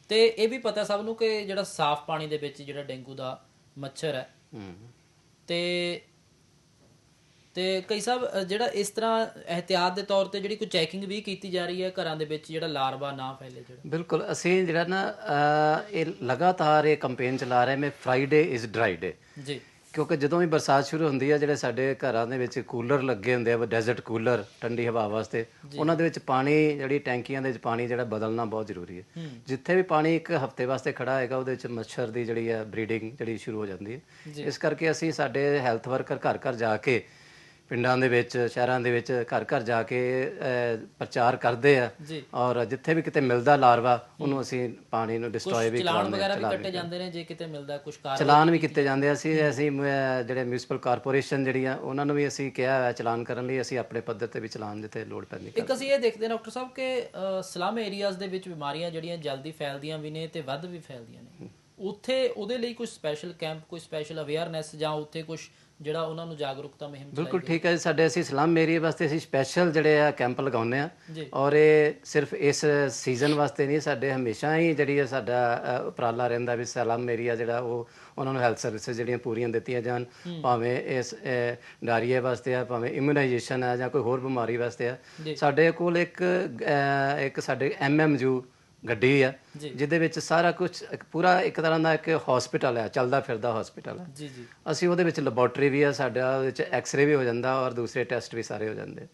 ਤੇ ਇਹ ਵੀ ਪਤਾ ਸਭ ਨੂੰ ਕਿ ਜਿਹੜਾ ਸਾਫ਼ ਪਾਣੀ ਦੇ ਵਿੱਚ ਜਿਹੜਾ ਡੇਂਗੂ ਦਾ ਮੱਛਰ ਹੈ। ਤੇ ਤੇ ਕਈ ਸਾਹਿਬ ਜਿਹੜਾ ਇਸ ਤਰ੍ਹਾਂ ਇਹਤਿਆਤ ਦੇ ਤੌਰ ਤੇ ਜਿਹੜੀ ਕੋਈ ਚੈਕਿੰਗ ਵੀ ਕੀਤੀ ਜਾ ਰਹੀ ਹੈ ਘਰਾਂ ਦੇ ਵਿੱਚ ਜਿਹੜਾ ਲਾਰਵਾ ਨਾ ਫੈਲੇ ਜਿਹੜਾ? ਬਿਲਕੁਲ ਅਸੀਂ ਜਿਹੜਾ ਨਾ ਇਹ ਲਗਾਤਾਰ ਇਹ ਕੈਂਪੇਨ ਚਲਾ ਰਹੇ ਮੈਂ ਫਰਾਈਡੇ ਇਜ਼ ਡਰਾਈ ਡੇ ਜੀ। ਕਿਉਂਕਿ ਜਦੋਂ ਵੀ ਬਰਸਾਤ ਸ਼ੁਰੂ ਹੁੰਦੀ ਹੈ ਜਿਹੜੇ ਸਾਡੇ ਘਰਾਂ ਦੇ ਵਿੱਚ ਕੂਲਰ ਲੱਗੇ ਹੁੰਦੇ ਆ ਡੈਜ਼ਰਟ ਕੂਲਰ ਠੰਡੀ ਹਵਾ ਵਾਸਤੇ ਉਹਨਾਂ ਦੇ ਵਿੱਚ ਪਾਣੀ ਜਿਹੜੀ ਟੈਂਕੀਆਂ ਦੇ ਵਿੱਚ ਪਾਣੀ ਜਿਹੜਾ ਬਦਲਣਾ ਬਹੁਤ ਜ਼ਰੂਰੀ ਹੈ। ਜਿੱਥੇ ਵੀ ਪਾਣੀ ਇੱਕ ਹਫ਼ਤੇ ਵਾਸਤੇ ਖੜਾ ਹੋਏਗਾ ਉਹਦੇ ਵਿੱਚ ਮੱਛਰ ਦੀ ਜਿਹੜੀ ਹੈ ਬਰੀਡਿੰਗ ਜਿਹੜੀ ਸ਼ੁਰੂ ਹੋ ਜਾਂਦੀ ਹੈ। ਇਸ ਕਰਕੇ ਅਸੀਂ ਸਾਡੇ ਹੈਲਥ ਵਰਕਰ ਘਰ ਘਰ ਜਾ ਕੇ ਪਿੰਡਾਂ ਦੇ ਵਿੱਚ ਸ਼ਹਿਰਾਂ ਦੇ ਵਿੱਚ ਘਰ ਘਰ ਜਾ ਕੇ ਪ੍ਰਚਾਰ ਕਰਦੇ ਆ। ਔਰ ਜਿੱਥੇ ਵੀ ਕਿਤੇ ਮਿਲਦਾ ਲਾਰਵਾ ਉਹਨੂੰ ਅਸੀਂ ਪਾਣੀ ਨੂੰ ਡਿਸਟਰੋਏ ਵੀ ਚਲਾਨ ਕਰਾਉਂਦੇ ਵਗੈਰਾ ਵੀ ਕੱਟੇ ਜਾਂਦੇ ਨੇ ਜੇ ਕਿਤੇ ਮਿਲਦਾ ਕੁਝ ਕਾਰ ਚਲਾਨ ਵੀ ਕੀਤੇ ਜਾਂਦੇ ਆ। ਅਸੀਂ ਅਸੀਂ ਜਿਹੜੇ ਮਿਊਨਿਸਪਲ ਕਾਰਪੋਰੇਸ਼ਨ ਜਿਹੜੀਆਂ ਉਹਨਾਂ ਨੂੰ ਵੀ ਅਸੀਂ ਕਿਹਾ ਹੈ ਚਲਾਨ ਕਰਨ ਲਈ ਅਸੀਂ ਆਪਣੇ ਪੱਧਰ ਤੇ ਵੀ ਚਲਾਨ ਜਿੱਥੇ ਲੋੜ ਪੈਂਦੀ ਇੱਕ ਅਸੀਂ ਇਹ ਦੇਖਦੇ ਹਾਂ ਡਾਕਟਰ ਸਾਹਿਬ ਕਿ ਸਲਮ ਏਰੀਆਜ਼ ਦੇ ਵਿੱਚ ਬਿਮਾਰੀਆਂ ਜਿਹੜੀਆਂ ਜਲਦੀ ਫੈਲਦੀਆਂ ਵੀ ਨੇ ਤੇ ਵੱਧ ਵੀ ਫੈਲਦੀਆਂ ਨੇ। ਉੱਥੇ ਉਹਦੇ ਲਈ ਕੋਈ ਸਪੈਸ਼ਲ ਕੈਂਪ ਕੋਈ ਸਪੈਸ਼ਲ ਅਵੇਅਰਨੈਸ ਜਾਂ ਉੱਥੇ ਕੁਝ ਜਿਹੜਾ ਉਹਨਾਂ ਨੂੰ ਜਾਗਰੂਕਤਾ ਮੁਹਿੰਮ ਚਲਾਈ ਬਿਲਕੁਲ ਠੀਕ ਹੈ ਜੀ ਸਾਡੇ ਅਸੀਂ ਸਲਮ ਏਰੀਆ ਵਾਸਤੇ ਅਸੀਂ ਸਪੈਸ਼ਲ ਜਿਹੜੇ ਆ ਕੈਂਪ ਲਗਾਉਂਦੇ ਆ। ਔਰ ਇਹ ਸਿਰਫ ਇਸ ਸੀਜ਼ਨ ਵਾਸਤੇ ਨਹੀਂ ਸਾਡੇ ਹਮੇਸ਼ਾ ਹੀ ਜਿਹੜੀ ਹੈ ਸਾਡਾ ਉਪਰਾਲਾ ਰਹਿੰਦਾ ਵੀ ਸਲਮ ਏਰੀਆ ਜਿਹੜਾ ਉਹ ਉਹਨਾਂ ਨੂੰ ਹੈਲਥ ਸਰਵਿਸਿਜ਼ ਜਿਹੜੀਆਂ ਪੂਰੀਆਂ ਦਿੱਤੀਆਂ ਜਾਣ। ਭਾਵੇਂ ਇਸ ਡਾਰੀਏ ਵਾਸਤੇ ਆ ਭਾਵੇਂ ਇਮਿਊਨਾਈਜੇਸ਼ਨ ਆ ਜਾਂ ਕੋਈ ਹੋਰ ਬਿਮਾਰੀ ਵਾਸਤੇ ਆ। ਸਾਡੇ ਕੋਲ ਇੱਕ ਇੱਕ ਸਾਡੇ ਐਮਐਮਯੂ ਗੱਡੀ ਆ ਜਿਹਦੇ ਵਿੱਚ ਸਾਰਾ ਕੁਝ ਪੂਰਾ ਇੱਕ ਤਰ੍ਹਾਂ ਦਾ ਇੱਕ ਹਸਪੀਟਲ ਹੈ ਚੱਲਦਾ ਫਿਰਦਾ ਹਸਪੀਟਲ ਹੈ ਜੀ ਜੀ। ਅਸੀਂ ਉਹਦੇ ਵਿੱਚ ਲੈਬੋਰੇਟਰੀ ਵੀ ਆ ਸਾਡਾ ਉਹਦੇ ਵਿੱਚ ਐਕਸ-ਰੇ ਵੀ ਹੋ ਜਾਂਦਾ ਔਰ ਦੂਸਰੇ ਟੈਸਟ ਵੀ ਸਾਰੇ ਹੋ ਜਾਂਦੇ।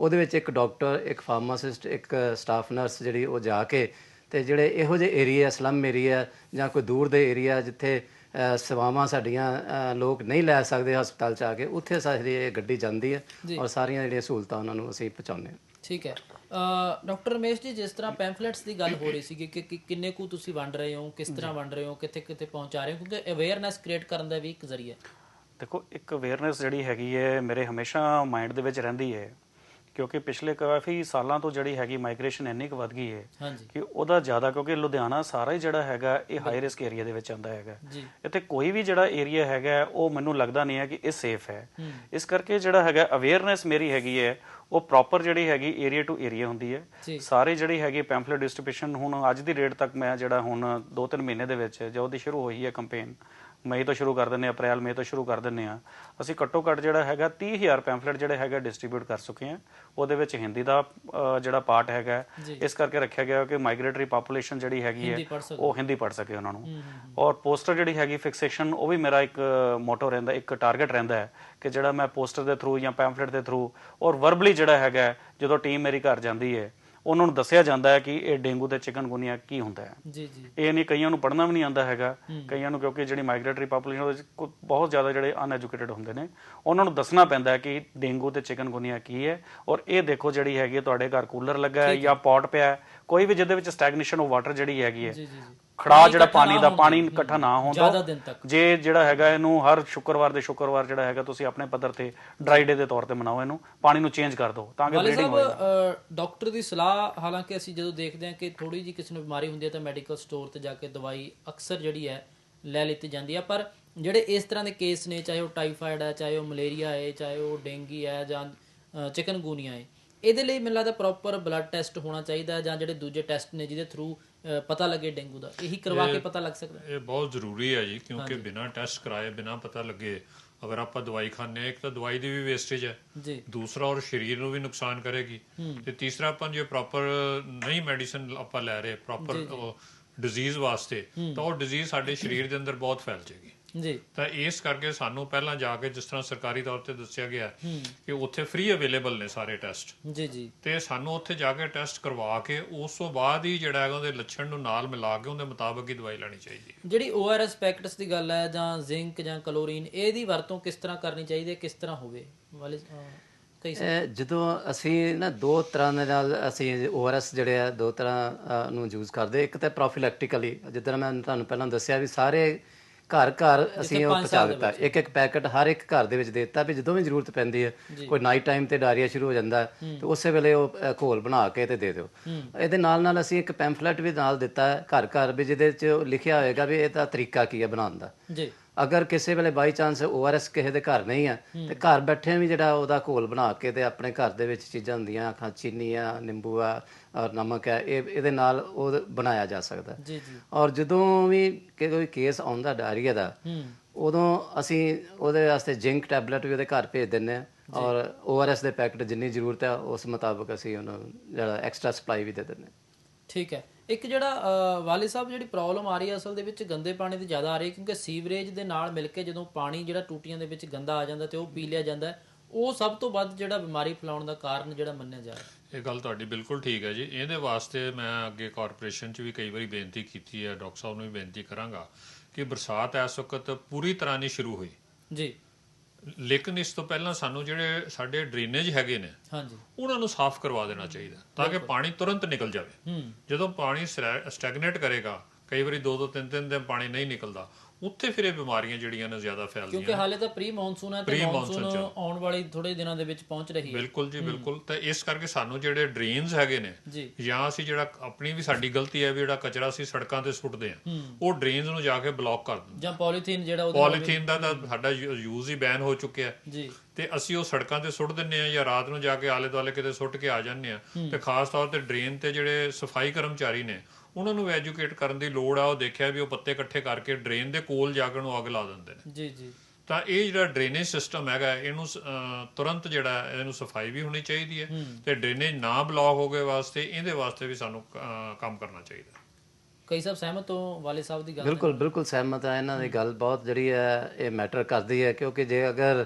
ਉਹਦੇ ਵਿੱਚ ਇੱਕ ਡਾਕਟਰ ਇੱਕ ਫਾਰਮਾਸਿਸਟ ਇੱਕ ਸਟਾਫ ਨਰਸ ਜਿਹੜੀ ਉਹ ਜਾ ਕੇ ਤੇ ਜਿਹੜੇ ਇਹੋ ਜਿਹੇ ਏਰੀਆ ਸਲਮ ਏਰੀਆ ਜਾਂ ਕੋਈ ਦੂਰ ਦੇ ਏਰੀਆ ਜਿੱਥੇ ਸੇਵਾਵਾਂ ਸਾਡੀਆਂ ਲੋਕ ਨਹੀਂ ਲੈ ਸਕਦੇ ਹਸਪਤਾਲ ਚ ਆ ਕੇ ਉੱਥੇ ਸਾਡੀ ਇਹ ਗੱਡੀ ਜਾਂਦੀ ਹੈ ਔਰ ਸਾਰੀਆਂ ਜਿਹੜੀਆਂ ਸਹੂਲਤਾਂ ਉਹਨਾਂ ਨੂੰ ਅਸੀਂ ਪਹੁੰਚਾਉਂਦੇ ਹਾਂ। ਠੀਕ ਹੈ। ਡਾਕਟਰ ਰਮੇਸ਼ ਜੀ ਜਿਸ ਤਰ੍ਹਾਂ ਪੈਂਫਲੇਟਸ ਦੀ ਗੱਲ ਹੋ ਰਹੀ ਸੀ ਕਿ ਕਿੰਨੇ ਕੁ ਤੁਸੀਂ ਵੰਡ ਰਹੇ ਹੋ ਕਿਸ ਤਰ੍ਹਾਂ ਵੰਡ ਰਹੇ ਹੋ ਕਿੱਥੇ ਕਿੱਥੇ ਪਹੁੰਚਾ ਰਹੇ ਹੋ ਕਿਉਂਕਿ ਅਵੇਅਰਨੈਸ ਕ੍ਰੀਏਟ ਕਰਨ ਦਾ ਵੀ ਇੱਕ ਜ਼ਰੀਆ ਹੈ। ਦੇਖੋ ਇੱਕ ਅਵੇਅਰਨੈਸ ਜਿਹੜੀ ਹੈਗੀ ਹੈ ਮੇਰੇ ਹਮੇਸ਼ਾ ਮਾਈਂਡ ਦੇ ਵਿੱਚ ਰਹਿੰਦੀ ਹੈ ਕਿਉਂਕਿ ਪਿਛਲੇ ਕਾਫੀ ਸਾਲਾਂ ਤੋਂ ਜਿਹੜੀ ਹੈਗੀ ਮਾਈਗ੍ਰੇਸ਼ਨ ਇੰਨੀ ਕੁ ਵੱਧ ਗਈ ਹੈ ਕਿ ਉਹਦਾ ਜ਼ਿਆਦਾ ਕਿਉਂਕਿ ਲੁਧਿਆਣਾ ਸਾਰਾ ਹੀ ਜਿਹੜਾ ਹੈਗਾ ਇਹ ਹਾਈ ਰਿਸਕ ਏਰੀਆ ਦੇ ਵਿੱਚ ਆਉਂਦਾ ਹੈਗਾ। ਇੱਥੇ ਕੋਈ ਵੀ ਜਿਹੜਾ ਏਰੀਆ ਹੈਗਾ ਉਹ ਮੈਨੂੰ ਲੱਗਦਾ ਨਹੀਂ ਹੈ ਕਿ ਇਹ ਸੇਫ ਹੈ। ਇਸ ਕਰਕੇ ਜਿਹੜਾ ਹੈਗਾ ਅਵੇਅਰਨੈਸ ਮੇਰੀ ਹੈਗੀ ਹੈ ਉਹ ਪ੍ਰੋਪਰ ਜਿਹੜੀ ਹੈਗੀ ਏਰੀਆ ਟੂ ਏਰੀਆ ਹੁੰਦੀ ਜੀ। ਹੈ ਸਾਰੇ ਜਿਹੜੀ ਹੈਗੀ ਪੈਂਫਲੇਟ ਡਿਸਟ੍ਰੀਬਿਊਸ਼ਨ ਹੁਣ ਅੱਜ ਦੀ ਰੇਟ ਤੱਕ ਮੈਂ ਜਿਹੜਾ ਹੁਣ 2-3 ਮਹੀਨੇ ਦੇ ਵਿੱਚ ਜਦੋਂ ਦੀ ਸ਼ੁਰੂ ਹੋਈ ਹੈ ਕੈਂਪੇਨ ਮਈ ਤੋਂ ਸ਼ੁਰੂ ਕਰ ਦਿੰਨੇ ਆ ਅਪ੍ਰੈਲ ਮਈ ਤੋਂ ਸ਼ੁਰੂ ਕਰ ਦਿੰਨੇ ਆ ਅਸੀਂ ਘੱਟੋ ਘੱਟ ਜਿਹੜਾ ਹੈਗਾ 30000 ਪੈਂਫਲੇਟ ਜਿਹੜੇ ਹੈਗਾ ਡਿਸਟ੍ਰੀਬਿਊਟ ਕਰ ਚੁੱਕੇ ਆ ਉਹਦੇ ਵਿੱਚ ਹਿੰਦੀ ਦਾ ਜਿਹੜਾ ਪਾਰਟ ਹੈਗਾ ਇਸ ਕਰਕੇ ਰੱਖਿਆ ਗਿਆ ਕਿ ਮਾਈਗ੍ਰੇਟਰੀ ਪਾਪੂਲੇਸ਼ਨ ਜਿਹੜੀ ਹੈਗੀ ਹੈ। ਉਹ ਹਿੰਦੀ ਪੜ੍ਹ ਸਕੇ ਉਹਨਾਂ ਨੂੰ। ਔਰ ਪੋਸਟਰ ਜਿਹੜੀ ਹੈਗੀ ਫਿਕਸੇਸ਼ਨ ਉਹ ਵੀ ਮੇਰਾ ਇੱਕ ਮੋਟੋ ਰਹਿੰਦਾ ਇੱਕ ਟਾਰਗੇਟ ਰਹਿੰਦਾ ਹੈ ਕਿ ਜਿਹੜਾ ਮੈਂ ਪੋਸਟਰ ਦੇ ਥਰੂ ਜਾਂ ਪੈਂਫਲੇਟ ਦੇ ਥਰੂ ਔਰ ਵਰਬਲੀ ਜਿਹੜਾ ਹੈਗਾ ਜਦੋਂ ਟੀਮ ਮੇਰੀ ਘਰ ਜਾਂਦੀ ਹੈ ਉਹਨਾਂ ਨੂੰ ਦੱਸਿਆ ਜਾਂਦਾ ਹੈ ਕਿ ਇਹ ਡੇਂਗੂ ਤੇ ਚਿਕਨਗੁਨੀਆ ਕੀ ਹੁੰਦਾ ਹੈ। ਜੀ ਜੀ। ਇਹ ਨਹੀਂ ਕਈਆਂ ਨੂੰ ਪੜ੍ਹਨਾ ਵੀ ਨਹੀਂ ਆਉਂਦਾ ਹੈਗਾ। ਕਈਆਂ ਨੂੰ ਕਿਉਂਕਿ ਜਿਹੜੀ ਮਾਈਗ੍ਰੇਟਰੀ ਪਾਪੂਲੇਸ਼ਨ ਉਹਦੇ ਵਿੱਚ ਬਹੁਤ ਜ਼ਿਆਦਾ ਜਿਹੜੇ ਅਨਐਜੂਕੇਟਡ ਹੁੰਦੇ ਨੇ ਉਹਨਾਂ ਨੂੰ ਦੱਸਣਾ ਪੈਂਦਾ ਹੈ ਕਿ ਡੇਂਗੂ ਤੇ ਚਿਕਨਗੁਨੀਆ ਕੀ ਹੈ। ਔਰ ਇਹ ਦੇਖੋ ਜਿਹੜੀ ਹੈਗੀ ਤੁਹਾਡੇ ਘਰ ਕੂਲਰ ਲੱਗਾ ਹੈ ਜਾਂ ਪੌਟ ਪਿਆ ਹੈ। ਕੋਈ ਵੀ ਜਿਹਦੇ ਵਿੱਚ ਸਟੈਗਨੇਸ਼ਨ ਆਫ ਵਾਟਰ ਜਿਹੜੀ ਹੈਗੀ ਹੈ। ਖੜਾ ਜਿਹੜਾ ਪਾਣੀ ਦਾ ਪਾਣੀ ਇਕੱਠਾ ਨਾ ਤੱਕ। ਜੇ ਜਿਹੜਾ ਹੈਗਾ ਇਹਨੂੰ ਹਰ ਸ਼ੁੱਕਰਵਾਰ ਦੇ ਸ਼ੁੱਕਰਵਾਰ ਜਿਹੜਾ ਹੈਗਾ ਤੁਸੀਂ ਆਪਣੇ ਪੱਧਰ ਤੇ ਡਰਾਈ ਡੇ ਦੇ ਤੌਰ ਤੇ ਮਨਾਓ ਇਹਨੂੰ ਪਾਣੀ ਨੂੰ ਚੇਂਜ ਕਰ ਦਿਓ ਤਾਂ ਕਿ ਬਲੀਡਿੰਗ ਹੋਏ ਡਾਕਟਰ ਦੀ ਸਲਾਹ ਹਾਲਾਂਕਿ ਅਸੀਂ ਜਦੋਂ ਦੇਖਦੇ ਹਾਂ ਕਿ ਥੋੜੀ ਜੀ ਕਿਸੇ ਨੂੰ ਬਿਮਾਰੀ ਹੁੰਦੀ ਹੈ ਤਾਂ ਮੈਡੀਕਲ ਸਟੋਰ ਤੇ ਜਾ ਕੇ ਦਵਾਈ ਅਕਸਰ ਜਿਹੜੀ ਹੈ ਲੈ ਲਿੱਤੀ ਜਾਂਦੀ ਹੈ ਪਰ ਜਿਹੜੇ ਇਸ ਤਰ੍ਹਾਂ ਦੇ ਕੇਸ ਨੇ ਚਾਹੇ ਉਹ ਟਾਈਫਾਇਡ ਹੈ ਚਾਹੇ ਉਹ ਮਲੇਰੀਆ ਹੈ ਚਾਹੇ ਉਹ ਡੇਂਗੀ ਹੈ ਜਾਂ ਚਿਕਨਗੂਨੀਆ ਹੈ ਇਹਦੇ ਲਈ ਮੈਨੂੰ ਲੱਗਦਾ ਪ੍ਰੋਪਰ ਬਲੱਡ ਟੈਸਟ ਹੋਣਾ ਚਾਹੀਦਾ ਜਾਂ ਜਿਹੜੇ ਦੂਜੇ ਟੈਸਟ ਨੇ ਜਿਹਦੇ ਥਰੂ ਪਤਾ ਲੱਗੇ ਡੇਂਗੂ ਦਾ। ਇਹੀ ਕਰਵਾ ਕੇ ਪਤਾ ਲੱਗ ਸਕਦਾ। ਇਹ ਬਹੁਤ ਜ਼ਰੂਰੀ ਹੈ ਜੀ ਕਿਉਂਕਿ ਬਿਨਾਂ ਟੈਸਟ ਕਰਾਏ ਬਿਨਾਂ ਪਤਾ ਲੱਗੇ ਅਗਰ ਆਪਾਂ ਦਵਾਈ ਹਾਂ ਇੱਕ ਤਾਂ ਦਵਾਈ ਦੀ ਵੀ ਵੇਸਟੇਜ ਹੈ। ਜੀ। ਦੂਸਰਾ ਔਰ ਸਰੀਰ ਨੂੰ ਵੀ ਨੁਕਸਾਨ ਕਰੇਗੀ। ਤੇ ਤੀਸਰਾ ਆਪਾਂ ਜੇ ਪ੍ਰੋਪਰ ਨਹੀਂ ਮੈਡੀਸਨ ਆਪਾਂ ਲੈ ਰਹੇ ਪ੍ਰੋਪਰ ਡਿਜ਼ੀਜ਼ ਵਾਸਤੇ ਤਾਂ ਉਹ ਡਿਜ਼ੀਜ਼ ਸਾਡੇ ਸਰੀਰ ਦੇ ਅੰਦਰ ਬਹੁਤ ਫੈਲ ਜਾਏਗੀ। ਜੀ। ਤਾਂ ਇਸ ਕਰਕੇ ਸਾਨੂੰ ਪਹਿਲਾਂ ਜਾ ਕੇ ਜਿਸ ਤਰ੍ਹਾਂ ਸਰਕਾਰੀ ਤੌਰ ਤੇ ਦੱਸਿਆ ਗਿਆ ਕਿ ਉੱਥੇ ਫ੍ਰੀ ਅਵੇਲੇਬਲ ਨੇ ਸਾਰੇ ਟੈਸਟ ਜੀ ਜੀ। ਤੇ ਸਾਨੂੰ ਉੱਥੇ ਜਾ ਕੇ ਟੈਸਟ ਕਰਵਾ ਕੇ ਉਸ ਤੋਂ ਬਾਅਦ ਹੀ ਜਿਹੜਾ ਹੈਗਾ ਉਹਦੇ ਲੱਛਣ ਨੂੰ ਨਾਲ ਮਿਲਾ ਕੇ ਉਹਦੇ ਮੁਤਾਬਕ ਹੀ ਦਵਾਈ ਲੈਣੀ ਚਾਹੀਦੀ ਹੈ। ਜਿਹੜੀ ORS ਪੈਕਟਸ ਦੀ ਗੱਲ ਹੈ ਜਾਂ ਜ਼ਿੰਕ ਜਾਂ ਕਲੋਰੀਨ ਇਹਦੀ ਵਰਤੋਂ ਕਿਸ ਤਰ੍ਹਾਂ ਕਰਨੀ ਚਾਹੀਦੀ ਹੈ ਕਿਸ ਤਰ੍ਹਾਂ ਹੋਵੇ? ਵਾਲੇ ਜਦੋਂ ਅਸੀਂ ਨਾ ਦੋ ਤਰ੍ਹਾਂ ਦੇ ਨਾਲ ਅਸੀਂ ਓਆਰਐਸ ਜਿਹੜੇ ਆ ਦੋ ਤਰ੍ਹਾਂ ਨੂੰ ਯੂਜ਼ ਕਰਦੇ। ਇੱਕ ਤਾਂ ਪ੍ਰੋਫਿਲੈਕਟਿਕਲੀ ਜਿੱਦਾਂ ਮੈਂ ਤੁਹਾਨੂੰ ਪਹਿਲਾਂ ਦੱਸਿਆ ਵੀ ਸਾਰੇ ਘਰ ਘਰ ਅਸੀਂ ਉਹ ਪਹੁੰਚਾ ਦਿੱਤਾ। ਇੱਕ ਇੱਕ ਪੈਕਟ ਹਰ ਇੱਕ ਘਰ ਦੇ ਵਿੱਚ ਦੇ ਦਿੱਤਾ ਵੀ ਜਦੋਂ ਵੀ ਜ਼ਰੂਰਤ ਪੈਂਦੀ ਹੈ ਕੋਈ ਨਾਈਟ ਟਾਈਮ ਤੇ ਡਾਇਰੀਆ ਸ਼ੁਰੂ ਹੋ ਜਾਂਦਾ ਤੇ ਉਸੇ ਵੇਲੇ ਉਹ ਘੋਲ ਬਣਾ ਕੇ ਤੇ ਦੇ ਦਿਓ। ਇਹਦੇ ਨਾਲ ਨਾਲ ਅਸੀਂ ਇੱਕ ਪੈਂਫਲੇਟ ਵੀ ਨਾਲ ਦਿੱਤਾ ਘਰ ਘਰ ਵੀ ਜਿਹਦੇ ਵਿੱਚ ਲਿਖਿਆ ਹੋਏਗਾ ਵੀ ਇਹਦਾ ਤਰੀਕਾ ਕੀ ਹੈ ਬਣਾਉਣ ਦਾ। ਜੀ। ਅਗਰ ਕਿਸੇ ਵੇਲੇ ਬਾਈ ਚਾਂਸ ਓਆਰਐਸ ਕਿਸੇ ਦੇ ਘਰ ਨਹੀਂ ਆ ਤੇ ਘਰ ਬੈਠੇ ਵੀ ਜਿਹੜਾ ਉਹਦਾ ਘੋਲ ਬਣਾ ਕੇ ਤੇ ਆਪਣੇ ਘਰ ਦੇ ਵਿੱਚ ਚੀਜ਼ਾਂ ਹੁੰਦੀਆਂ ਆਖਾਂ ਚੀਨੀ ਆ ਨਿੰਬੂ ਆ ਔਰ ਨਮਕ ਹੈ ਇਹ ਇਹਦੇ ਨਾਲ ਉਹ ਬਣਾਇਆ ਜਾ ਸਕਦਾ। ਜੀ ਜੀ। ਔਰ ਜਦੋਂ ਵੀ ਕੋਈ ਕੇਸ ਆਉਂਦਾ ਡਾਇਰੀਆ ਦਾ ਉਦੋਂ ਅਸੀਂ ਉਹਦੇ ਵਾਸਤੇ ਜ਼ਿੰਕ ਟੈਬਲੇਟ ਵੀ ਉਹਦੇ ਘਰ ਭੇਜ ਦਿੰਨੇ ਆ ਔਰ ਓਆਰਐਸ ਦੇ ਪੈਕਟ ਜਿੰਨੀ ਜ਼ਰੂਰਤ ਹੈ ਉਸ ਮੁਤਾਬਕ ਅਸੀਂ ਉਹਨੂੰ ਜਿਹੜਾ ਐਕਸਟਰਾ ਸਪਲਾਈ ਵੀ ਦੇ ਦਿੰਨੇ। ਠੀਕ ਹੈ। ਇੱਕ ਜਿਹੜਾ ਵਾਲੀ ਸਾਹਿਬ ਜਿਹੜੀ ਪ੍ਰੋਬਲਮ ਆ ਰਹੀ ਹੈ ਅਸਲ ਦੇ ਵਿੱਚ ਗੰਦੇ ਪਾਣੀ ਦੀ ਜ਼ਿਆਦਾ ਆ ਰਹੀ ਹੈ ਕਿਉਂਕਿ ਸੀਵਰੇਜ ਦੇ ਨਾਲ ਮਿਲ ਕੇ ਜਦੋਂ ਪਾਣੀ ਜਿਹੜਾ ਟੂਟੀਆਂ ਦੇ ਵਿੱਚ ਗੰਦਾ ਆ ਜਾਂਦਾ ਤੇ ਉਹ ਪੀ ਲਿਆ ਜਾਂਦਾ ਉਹ ਸਭ ਤੋਂ ਵੱਧ ਜਿਹੜਾ ਬਿਮਾਰੀ ਫੈਲਾਉਣ ਦਾ ਕਾਰਨ ਜਿਹੜਾ ਮੰਨਿਆ ਜਾ ਰਿਹਾ। ਇਹ ਗੱਲ ਤੁਹਾਡੀ ਬਿਲਕੁਲ ਠੀਕ ਹੈ ਜੀ। ਇਹਦੇ ਵਾਸਤੇ ਮੈਂ ਅੱਗੇ ਕਾਰਪੋਰੇਸ਼ਨ 'ਚ ਵੀ ਕਈ ਵਾਰੀ ਬੇਨਤੀ ਕੀਤੀ ਹੈ ਡਾਕਟਰ ਸਾਹਿਬ ਨੂੰ ਵੀ ਬੇਨਤੀ ਕਰਾਂਗਾ ਕਿ ਬਰਸਾਤ ਇਸ ਵਕਤ ਪੂਰੀ ਤਰ੍ਹਾਂ ਨਹੀਂ ਸ਼ੁਰੂ ਹੋਈ। ਜੀ। ਲੇਕਿਨ ਇਸ ਤੋਂ ਪਹਿਲਾਂ ਸਾਨੂੰ ਜਿਹੜੇ ਸਾਡੇ ਡਰੇਨੇਜ ਹੈਗੇ ਨੇ ਹਾਂਜੀ। ਉਹਨਾਂ ਨੂੰ ਸਾਫ਼ ਕਰਵਾ ਦੇਣਾ ਚਾਹੀਦਾ ਤਾਂ ਕਿ ਪਾਣੀ ਤੁਰੰਤ ਨਿਕਲ ਜਾਵੇ। ਜਦੋਂ ਪਾਣੀ ਸਟੈਗਨੇਟ ਕਰੇਗਾ ਕਈ ਵਾਰੀ ਦੋ ਦੋ ਤਿੰਨ ਤਿੰਨ ਦਿਨ ਪਾਣੀ ਨਹੀਂ ਨਿਕਲਦਾ ਉੱਥੇ ਫਿਰ ਇਹ ਬਿਮਾਰੀਆਂ ਜਿਹੜੀਆਂ ਨੇ ਜ਼ਿਆਦਾ ਫੈਲਦੀਆਂ ਕਿਉਂਕਿ ਹਾਲੇ ਤਾਂ ਪ੍ਰੀ ਮੌਨਸੂਨ ਹੈ ਤੇ ਮੌਨਸੂਨ। ਆਉਣ ਵਾਲੀ ਥੋੜੇ ਦਿਨਾਂ ਦੇ ਵਿੱਚ ਪਹੁੰਚ ਰਹੀ ਹੈ। ਬਿਲਕੁਲ ਜੀ ਬਿਲਕੁਲ। ਤਾਂ ਇਸ ਕਰਕੇ ਸਾਨੂੰ ਜਿਹੜੇ ਡਰੇਨਸ ਹੈਗੇ ਨੇ ਜੀ। ਅਸੀਂ ਜਿਹੜਾ ਆਪਣੀ ਵੀ ਸਾਡੀ ਗਲਤੀ ਹੈ ਵੀ ਜਿਹੜਾ ਕਚਰਾ ਅਸੀਂ ਸੜਕਾਂ ਤੇ ਸੁੱਟਦੇ ਆ ਉਹ ਡਰੇਨਸ ਨੂੰ ਜਾ ਕੇ ਬਲੌਕ ਕਰ ਦਿੰਦੇ ਜਾਂ ਪੋਲੀਥੀਨ ਜਿਹੜਾ ਉਹਦੇ ਪੋਲੀਥੀਨ ਦਾ ਤਾਂ ਸਾਡਾ ਯੂਜ਼ ਹੀ ਬੈਨ ਹੋ ਚੁੱਕਿਆ ਜੀ। ਤੇ ਅਸੀਂ ਉਹ ਸੜਕਾਂ ਤੇ ਸੁੱਟ ਦਿੰਨੇ ਆ ਜਾਂ ਰਾਤ ਨੂੰ ਜਾ ਕੇ ਆਲੇ ਦੁਆਲੇ ਕਿਤੇ ਸੁੱਟ ਕੇ ਆ ਜਾਂਦੇ ਆ ਤੇ ਖਾਸ ਤੌਰ ਤੇ ਡਰੇਨ ਤੇ ਜਿਹੜੇ ਸਫ਼ਾਈ ਕਰਮਚਾਰੀ ਨੇ ਉਹਨਾਂ ਨੂੰ ਐਜੂਕੇਟ ਕਰਨ ਦੀ ਲੋੜ ਆ ਉਹ ਦੇਖਿਆ ਵੀ ਉਹ ਪੱਤੇ ਇਕੱਠੇ ਕਰਕੇ ਡਰੇਨ ਦੇ ਕੋਲ ਜਾ ਕੇ ਉਹਨੂੰ ਅੱਗ ਲਾ ਦਿੰਦੇ ਨੇ। ਜੀ ਜੀ। ਤਾਂ ਇਹ ਜਿਹੜਾ ਡਰੇਨੇਜ ਸਿਸਟਮ ਹੈਗਾ ਇਹਨੂੰ ਤੁਰੰਤ ਜਿਹੜਾ ਹੈ, ਇਹਨੂੰ ਸਫ਼ਾਈ ਵੀ ਹੋਣੀ ਚਾਹੀਦੀ ਹੈ ਤੇ ਡਰੇਨੇਜ ਨਾ ਬਲੌਕ ਹੋਗੇ ਵਾਸਤੇ ਇਹਦੇ ਵਾਸਤੇ ਵੀ ਸਾਨੂੰ ਕੰਮ ਕਰਨਾ ਚਾਹੀਦਾ। ਕਈ ਸਭ ਸਹਿਮਤ ਹੋ ਵਾਲੇ ਸਾਹਿਬ ਦੀ ਗੱਲ? ਬਿਲਕੁਲ ਬਿਲਕੁਲ ਸਹਿਮਤ ਹੈ ਇਹਨਾਂ ਦੀ ਗੱਲ। ਬਹੁਤ ਜਿਹੜੀ ਹੈ ਇਹ ਮੈਟਰ ਕਰਦੀ ਹੈ ਕਿਉਂਕਿ ਜੇ ਅਗਰ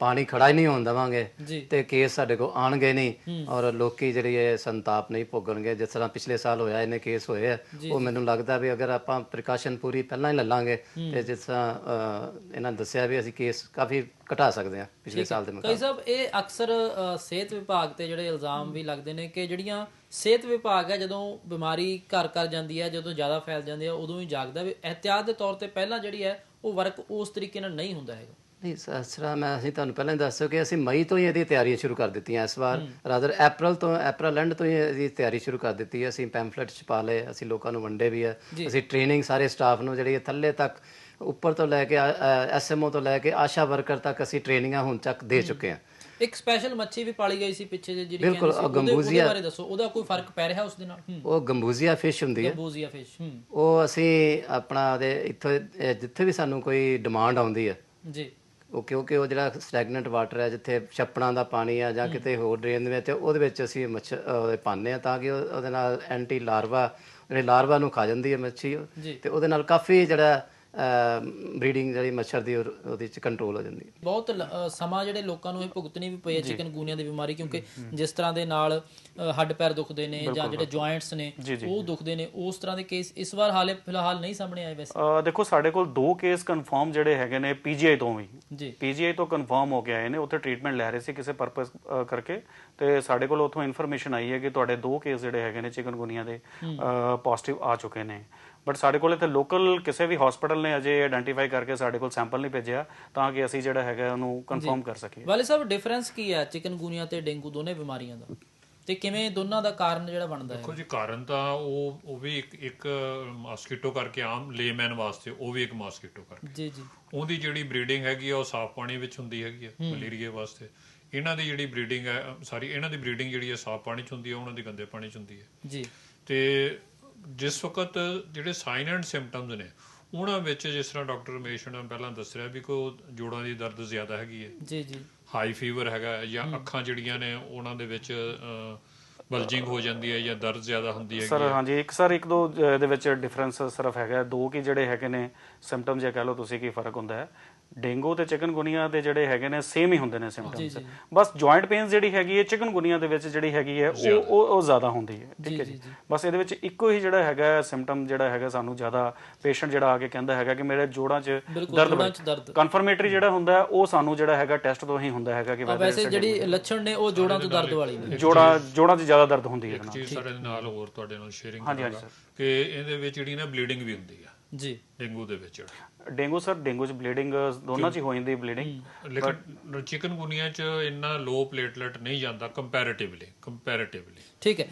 ਪਾਣੀ ਖੜਾ ਹੀ ਨਹੀਂ ਹੋਣ ਦੇਵਾਂਗੇ ਤੇ ਕੇਸ ਸਾਡੇ ਕੋਲ ਆਣਗੇ ਨਹੀਂ ਔਰ ਲੋਕੀ ਜਿਹੜੀ ਇਹ ਸੰਤਾਪ ਨਹੀਂ ਭੋਗਣਗੇ ਜਿਸ ਤਰ੍ਹਾਂ ਪਿਛਲੇ ਸਾਲ ਹੋਇਆ ਇਹਨੇ ਕੇਸ ਹੋਏ ਆ ਉਹ ਮੈਨੂੰ ਲੱਗਦਾ ਵੀ ਅਗਰ ਆਪਾਂ ਪ੍ਰੀਕਾਸ਼ਨ ਪੂਰੀ ਪਹਿਲਾਂ ਹੀ ਲੱਲਾਂਗੇ ਤੇ ਜਿਸ ਤਰ੍ਹਾਂ ਇਹਨਾਂ ਦੱਸਿਆ ਵੀ ਅਸੀਂ ਕੇਸ ਕਾਫੀ ਘਟਾ ਸਕਦੇ ਹਾਂ ਪਿਛਲੇ ਸਾਲ ਦੇ ਕਈ ਮੁਕਾਬਲੇ। ਸਭ ਇਹ ਅਕਸਰ ਸਿਹਤ ਵਿਭਾਗ ਤੇ ਜਿਹੜੇ ਇਲਜ਼ਾਮ ਵੀ ਲੱਗਦੇ ਨੇ ਕਿ ਜਿਹੜੀਆਂ ਸਿਹਤ ਵਿਭਾਗ ਹੈ ਜਦੋਂ ਬਿਮਾਰੀ ਘਰ ਘਰ ਜਾਂਦੀ ਹੈ ਜਦੋਂ ਜ਼ਿਆਦਾ ਫੈਲ ਜਾਂਦੀ ਹੈ ਉਦੋਂ ਹੀ ਜਾਗਦਾ ਵੀ ਅਹਤਿਆਤ ਦੇ ਤੌਰ ਤੇ ਪਹਿਲਾਂ ਜਿਹੜੀ ਹੈ ਉਹ ਵਰਕ ਉਸ ਤਰੀਕੇ ਨਾਲ ਨਹੀਂ ਹੁੰਦਾ ਹੈਗਾ। ਨਹੀਂ ਸਸਰਾ ਮੈਂ ਅਸੀਂ ਤੁਹਾਨੂੰ ਪਹਿਲਾਂ ਹੀ ਦੱਸਿਆ ਕਿ ਅਸੀਂ ਮਈ ਤੋਂ ਹੀ ਇਹਦੀ ਤਿਆਰੀਆਂ ਸ਼ੁਰੂ ਕਰ ਦਿੱਤੀਆਂ ਇਸ ਵਾਰ। ਰਾਦਰ ਅਪ੍ਰੈਲ ਤੋਂ ਅਪ੍ਰੈਲ ਐਂਡ ਤੋਂ ਹੀ ਇਹਦੀ ਤਿਆਰੀ ਸ਼ੁਰੂ ਕਰ ਦਿੱਤੀ ਹੈ। ਅਸੀਂ ਪੈਂਫਲੇਟ ਛਪਾ ਲਏ ਅਸੀਂ ਲੋਕਾਂ ਨੂੰ ਵੰਡੇ ਵੀ ਹੈ। ਅਸੀਂ ਟ੍ਰੇਨਿੰਗ ਸਾਰੇ ਸਟਾਫ ਨੂੰ ਜਿਹੜੀ ਥੱਲੇ ਤੱਕ ਉੱਪਰ ਤੋਂ ਲੈ ਕੇ ਐਸਐਮਓ ਤੋਂ ਲੈ ਕੇ ਆਸ਼ਾ ਵਰਕਰ ਤੱਕ ਅਸੀਂ ਟ੍ਰੇਨਿੰਗਾਂ ਹੁਣ ਤੱਕ ਦੇ ਚੁੱਕੇ ਹਾਂ। ਇੱਕ ਸਪੈਸ਼ਲ ਮੱਛੀ ਵੀ ਪਾਲੀ ਗਈ ਸੀ ਪਿੱਛੇ ਜਿਹੇ ਜਿਹੜੀ ਬਿਲਕੁਲ, ਗੰਬੂਜ਼ੀਆ। ਬਾਰੇ ਦੱਸੋ ਉਹਦਾ ਕੋਈ ਫ਼ਰਕ ਪੈ ਰਿਹਾ ਉਸ ਦੇ ਨਾਲ? ਉਹ ਗੰਬੂਜ਼ੀਆ ਫਿਸ਼ ਹੁੰਦੀ ਹੈ। ਗੰਬੂਜ਼ੀਆ ਫਿਸ਼ ਉਹ ਅਸੀਂ ਆਪਣਾ ਉਹਦੇ ਇੱਥੋਂ ਜਿੱਥੇ ਵੀ ਸਾਨੂੰ ਕੋਈ ਡਿਮਾਂਡ ਆਉਂਦੀ ਹੈ ਜੀ। ਉਹ ਕਿਉਂਕਿ ਉਹ ਜਿਹੜਾ ਸਟੈਗਨੈਂਟ ਵਾਟਰ ਹੈ ਜਿੱਥੇ ਛੱਪੜਾਂ ਦਾ ਪਾਣੀ ਆ ਜਾਂ ਕਿਤੇ ਹੋਰ ਡਰੇਨ ਦੇ ਵਿੱਚ ਉਹਦੇ ਵਿੱਚ ਅਸੀਂ ਮੱਛਰ ਪਾਉਂਦੇ ਆ ਤਾਂ ਕਿ ਉਹ- ਉਹਦੇ ਨਾਲ ਐਂਟੀ ਲਾਰਵਾ ਜਿਹੜੇ ਲਾਰਵਾ ਨੂੰ ਖਾ ਜਾਂਦੀ ਹੈ ਮੱਛੀ। ਤੇ ਉਹਦੇ ਨਾਲ ਕਾਫੀ ਜਿਹੜਾ ਬਰੀਡਿੰਗ ਜਿਹੜੀ ਮੱਛਰ ਦੀ ਉਹ- ਉਹਦੇ ਚ ਕੰਟਰੋਲ ਹੋ ਜਾਂਦੀ ਹੈ। ਬਹੁਤ ਲ- ਅ, ਸਮਾਂ ਜਿਹੜੇ ਲੋਕਾਂ ਨੂੰ ਇਹ ਭੁਗਤਣੀ ਵੀ ਪਈ ਹੈ ਚਿਕਨ ਗੂਨੀਆ ਦੀ ਬਿਮਾਰੀ ਕਿਉਂਕਿ ਜਿਸ ਤਰ੍ਹਾਂ ਦੇ ਨਾਲ ਅ, ਹੱਡ ਪੈਰ ਦੁਖਦੇ ਨੇ ਜਾਂ ਜਿਹੜੇ ਜੁਆਇੰਟਸ ਨੇ ਉਹ ਦੁਖਦੇ ਨੇ ਉਸ ਤਰ੍ਹਾਂ ਦੇ ਕੇਸ ਇਸ ਵਾਰ ਹਾਲੇ ਫਿਲਹਾਲ ਨਹੀਂ ਸਾਹਮਣੇ ਆਏ ਵੈਸੇ। ਅਹ ਦੇਖੋ ਸਾਡੇ ਕੋਲ ਦੋ ਕੇਸ ਕਨਫਰਮ ਜਿਹੜੇ ਹੈਗੇ ਨੇ ਪੀਜੀਆਈ ਤੋਂ ਵੀ। ਜੀ। ਪੀਜੀਆਈ ਤੋਂ ਕਨਫਰਮ ਹੋ ਕੇ ਆਏ ਨੇ ਉੱਥੇ ਟ੍ਰੀਟਮੈਂਟ ਲੈ ਰਹੇ ਸੀ ਕਿਸੇ ਪਰਪਸ ਕਰਕੇ। ਤੇ ਸਾਡੇ ਕੋਲ ਉੱਥੋਂ ਇਨਫੋਰਮੇਸ਼ਨ ਆਈ ਹੈ ਕਿ ਤੁਹਾਡੇ ਦੋ ਕੇਸ ਜਿਹੜੇ ਹੈਗੇ ਨੇ ਚਿਕਨਗੁਨੀਆ ਦੇ ਪੋਜ਼ਿਟਿਵ ਆ ਚੁੱਕੇ ਨੇ। ਬਟ ਸਾਡੇ ਕੋਲ ਇੱਥੇ ਲੋਕਲ ਕਿਸੇ ਵੀ ਹਸਪੀਟਲ ਨੇ ਅਜੇ ਆਇਡੈਂਟੀਫਾਈ ਕਰਕੇ ਸਾਡੇ ਕੋਲ ਸੈਂਪਲ ਨਹੀਂ ਭੇਜਿਆ ਤਾਂ ਕਿ ਅਸੀਂ ਜਿਹੜਾ ਹੈਗਾ ਉਹਨੂੰ ਕਨਫਰਮ ਕਰ ਸਕੀਏ। ਵਾਲੇ ਸਾਹਿਬ ਡਿਫਰੈਂਸ ਕੀ ਹੈ? ਚਿਕਨ ਗੂਨੀਆ ਤੇ ਡੇਂਗੂ ਦੋਨੇ ਬਿਮਾਰੀਆਂ ਦਾ? ਤੇ ਕਿਵੇਂ ਦੋਨਾਂ ਦਾ ਕਾਰਨ ਜਿਹੜਾ ਬਣਦਾ ਹੈ? ਦੇਖੋ ਜੀ ਕਾਰਨ ਤਾਂ ਉਹ ਉਹ ਵੀ ਇੱਕ ਇੱਕ ਮਸਕੀਟੋ ਕਰਕੇ ਆਮ ਲੇਮੈਨ ਵਾਸਤੇ ਉਹ ਵੀ ਇੱਕ ਮਸਕੀਟੋ ਕਰਕੇ। ਜੀ ਜੀ। ਉਹਦੀ ਜਿਹੜੀ ਬਰੀਡਿੰਗ ਹੈਗੀ ਆ ਉਹ ਸਾਫ਼ ਪਾਣੀ ਵਿੱਚ ਹੁੰਦੀ ਹੈਗੀ ਹੈ। ਮਲੇਰੀਆ ਵਾਸਤੇ। ਇਹਨਾਂ ਦੀ ਜਿਹੜੀ ਬਰੀਡਿੰਗ ਹੈ ਸਾਰੀ ਇਹਨਾਂ ਦੀ ਬਰੀਡਿੰਗ ਜਿਹੜੀ ਹੈ ਸਾਫ਼ ਪਾਣੀ ਚ ਹੁੰਦੀ ਹੈ ਉਹਨਾਂ ਦੀ ਗੰਦੇ ਪਾਣੀ ਚ ਹੁੰਦੀ ਹੈ। ਜੀ। ਤੇ ਜਿਸ ਵਕਤ ਜਿਹੜੇ ਸਾਈਨ ਐਂਡ ਸਿੰਪਟਮਸ ਨੇ ਉਹਨਾਂ ਵਿੱਚ ਜਿਸ ਤਰ੍ਹਾਂ ਡਾਕਟਰ ਰਮੇਸ਼ ਨੇ ਪਹਿਲਾਂ ਦੱਸ ਰਿਹਾ ਵੀ ਕੋ ਜੋੜਾਂ ਦੀ ਦਰਦ ਜ਼ਿਆਦਾ ਹੈਗੀ ਹੈ ਜੀ ਜੀ। ਹਾਈ ਫੀਵਰ ਹੈਗਾ ਜਾਂ ਅੱਖਾਂ ਜਿਹੜੀਆਂ ਨੇ ਉਹਨਾਂ ਦੇ ਵਿੱਚ ਬਲਜਿੰਗ ਹੋ ਜਾਂਦੀ ਹੈ ਜਾਂ ਦਰਦ ਜ਼ਿਆਦਾ ਹੁੰਦੀ ਹੈ ਸਰ ਹਾਂਜੀ ਇੱਕ ਸਰ ਇੱਕ ਦੋ ਇਹਦੇ ਵਿੱਚ ਡਿਫਰੈਂਸ ਸਿਰਫ ਹੈਗਾ ਦੋ ਕੀ ਜਿਹੜੇ ਹੈਗੇ ਨੇ ਸਿੰਪਟਮਸ ਜਾਂ ਕਹ ਲਓ ਤੁਸੀਂ ਕੀ ਫ਼ਰਕ ਹੁੰਦਾ ਹੈ। ਡੇਂਗੂ ਤੇ ਚਿਕਨਗੁਨੀਆ ਦੇ ਜਿਹੜੇ ਹੈਗੇ ਨੇ ਸੇਮ ਹੀ ਹੁੰਦੇ ਨੇ ਸਿੰਪਟਮਸ ਬਸ ਜੁਆਇੰਟ ਪੇਨਸ ਜਿਹੜੀ ਹੈਗੀ ਹੈ ਚਿਕਨਗੁਨੀਆ ਦੇ ਵਿੱਚ ਜਿਹੜੀ ਹੈਗੀ ਹੈ ਉਹ ਉਹ ਉਹ ਜ਼ਿਆਦਾ ਹੁੰਦੀ ਹੈ। ਠੀਕ ਹੈ ਜੀ ਬਸ ਇਹਦੇ ਵਿੱਚ ਇੱਕੋ ਹੀ ਜਿਹੜਾ ਹੈਗਾ ਸਿੰਪਟਮ ਜਿਹੜਾ ਹੈਗਾ ਸਾਨੂੰ ਜ਼ਿਆਦਾ ਪੇਸ਼ੈਂਟ ਜਿਹੜਾ ਆ ਕੇ ਕਹਿੰਦਾ ਹੈਗਾ ਕਿ ਮੇਰੇ ਜੋੜਾਂ 'ਚ ਦਰਦ 'ਚ ਕਨਫਰਮੇਟਰੀ ਜਿਹੜਾ ਹੁੰਦਾ ਹੈ, ਉਹ ਸਾਨੂੰ ਜਿਹੜਾ ਹੈਗਾ ਟੈਸਟ ਤੋਂ ਹੀ ਹੁੰਦਾ ਹੈਗਾ ਕਿ ਵੈਸੇ ਜਿਹੜੀ ਲੱਛਣ ਨੇ ਉਹ ਜੋੜਾਂ ਤੋਂ ਦਰਦ ਵਾਲੀ ਨੇ। ਜੋੜਾਂ ਜੋੜਾਂ 'ਚ ਜ਼ਿਆਦਾ ਦਰਦ ਹੁੰਦੀ ਹੈ ਚੀਜ਼ ਸਾਡੇ ਨਾਲ ਹੋਰ ਤੁਹਾਡੇ ਨਾਲ ਸ਼ੇਅਰਿੰਗ ਕਰਾਂਗਾ ਕਿ ਇਹਦੇ ਵਿੱਚ ਜਿਹੜੀ ਨਾ ਬਲੀਡਿੰਗ ਵੀ ਹੁੰਦੀ ਆ। ਜੀ। ਡੇਂਗੂ ਦੇ ਵਿੱਚ। ਡੇਂਗੂ ਸਰ ਡੇਂਗੂ 'ਚ ਬਲੀਡਿੰਗ ਦੋਨਾਂ 'ਚ ਹੀ ਹੋ ਜਾਂਦੀ ਬਲੀਡਿੰਗ ਲੇਕਿਨ ਚਿਕਨਗੁਨੀਆ ਚ ਇੰਨਾ ਲੋ ਪਲੇਟਲੈਟ ਨਹੀਂ ਜਾਂਦਾ ਕੰਪੈਰੀਟਿਵਲੀ ਕੰਪੈਰੀਟਿਵਲੀ ਠੀਕ ਹੈ।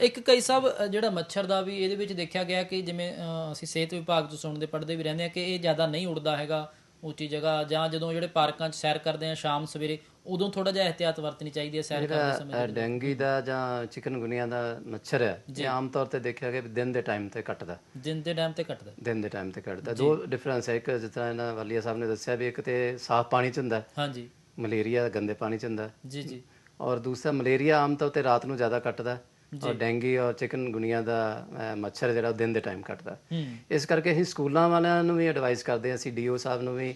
ਇੱਕ ਕਈ ਸਭ ਜਿਹੜਾ ਮੱਛਰ ਦਾ ਵੀ ਇਹਦੇ ਵਿੱਚ ਦੇਖਿਆ ਗਿਆ ਕਿ ਜਿਵੇਂ ਅਸੀਂ ਸਿਹਤ ਵਿਭਾਗ ਤੋਂ ਸੁਣਦੇ ਪੜਦੇ ਵੀ ਰਹਿੰਦੇ ਆ ਕਿ ਇਹ ਜ਼ਿਆਦਾ ਨਹੀਂ ਉੜਦਾ ਹੈਗਾ ਉੱਚੀ ਜਗ੍ਹਾ ਜਾਂ ਜਦੋਂ ਜਿਹੜੇ ਪਾਰਕਾਂ 'ਚ ਸੈਰ ਕਰਦੇ ਆ ਸ਼ਾਮ ਸਵੇਰੇ ਉਦੋਂ ਥੋੜਾ ਜਿਹਾ ਇhtiyat ਵਰਤਣੀ ਚਾਹੀਦੀ ਹੈ ਸੈਰ ਕਰਦੇ ਸਮੇਂ ਡੈਂਗੀ ਦਾ ਜਾਂ ਚਿਕਨਗੁਨੀਆ ਦਾ ਮੱਛਰ ਹੈ ਇਹ ਆਮ ਤੌਰ ਤੇ ਦੇਖਿਆ ਗਿਆ ਦਿਨ ਦੇ ਟਾਈਮ ਤੇ ਕੱਟਦਾ ਦਿਨ ਦੇ ਟਾਈਮ ਤੇ ਕੱਟਦਾ ਦਿਨ ਦੇ ਟਾਈਮ ਤੇ ਕੱਟਦਾ ਦੋ ਡਿਫਰੈਂਸ ਹੈ ਇੱਕ ਜਿਸ ਤਰ੍ਹਾਂ ਇਹਨਾਂ ਵਾਲੀਆ ਸਾਹਿਬ ਨੇ ਦੱਸਿਆ ਵੀ ਇੱਕ ਤੇ ਸਾਫ਼ ਪਾਣੀ ਚ ਹੁੰਦਾ ਹਾਂਜੀ। ਮਲੇਰੀਆ ਗੰਦੇ ਪਾਣੀ ਚ ਹੁੰਦਾ ਜੀ ਜੀ। ਔਰ ਦੂਸਰਾ ਮਲੇਰੀਆ ਆਮ ਤੌਰ ਤੇ ਰਾਤ ਨੂੰ ਜ਼ਿਆਦਾ ਕੱਟਦਾ ਔਰ ਡੈਂਗੀ ਔਰ ਚਿਕਨਗੁਨੀਆ ਦਾ ਅਹ, ਮੱਛਰ ਜਿਹੜਾ ਦਿਨ ਦੇ ਟਾਈਮ ਕੱਟਦਾ ਇਸ ਕਰਕੇ ਅਸੀਂ ਸਕੂਲਾਂ ਵਾਲਿਆਂ ਨੂੰ ਵੀ ਐਡਵਾਈਸ ਕਰਦੇ ਹਾਂ ਅਸੀਂ ਡੀਓ ਸਾਹਿਬ ਨੂੰ ਵੀ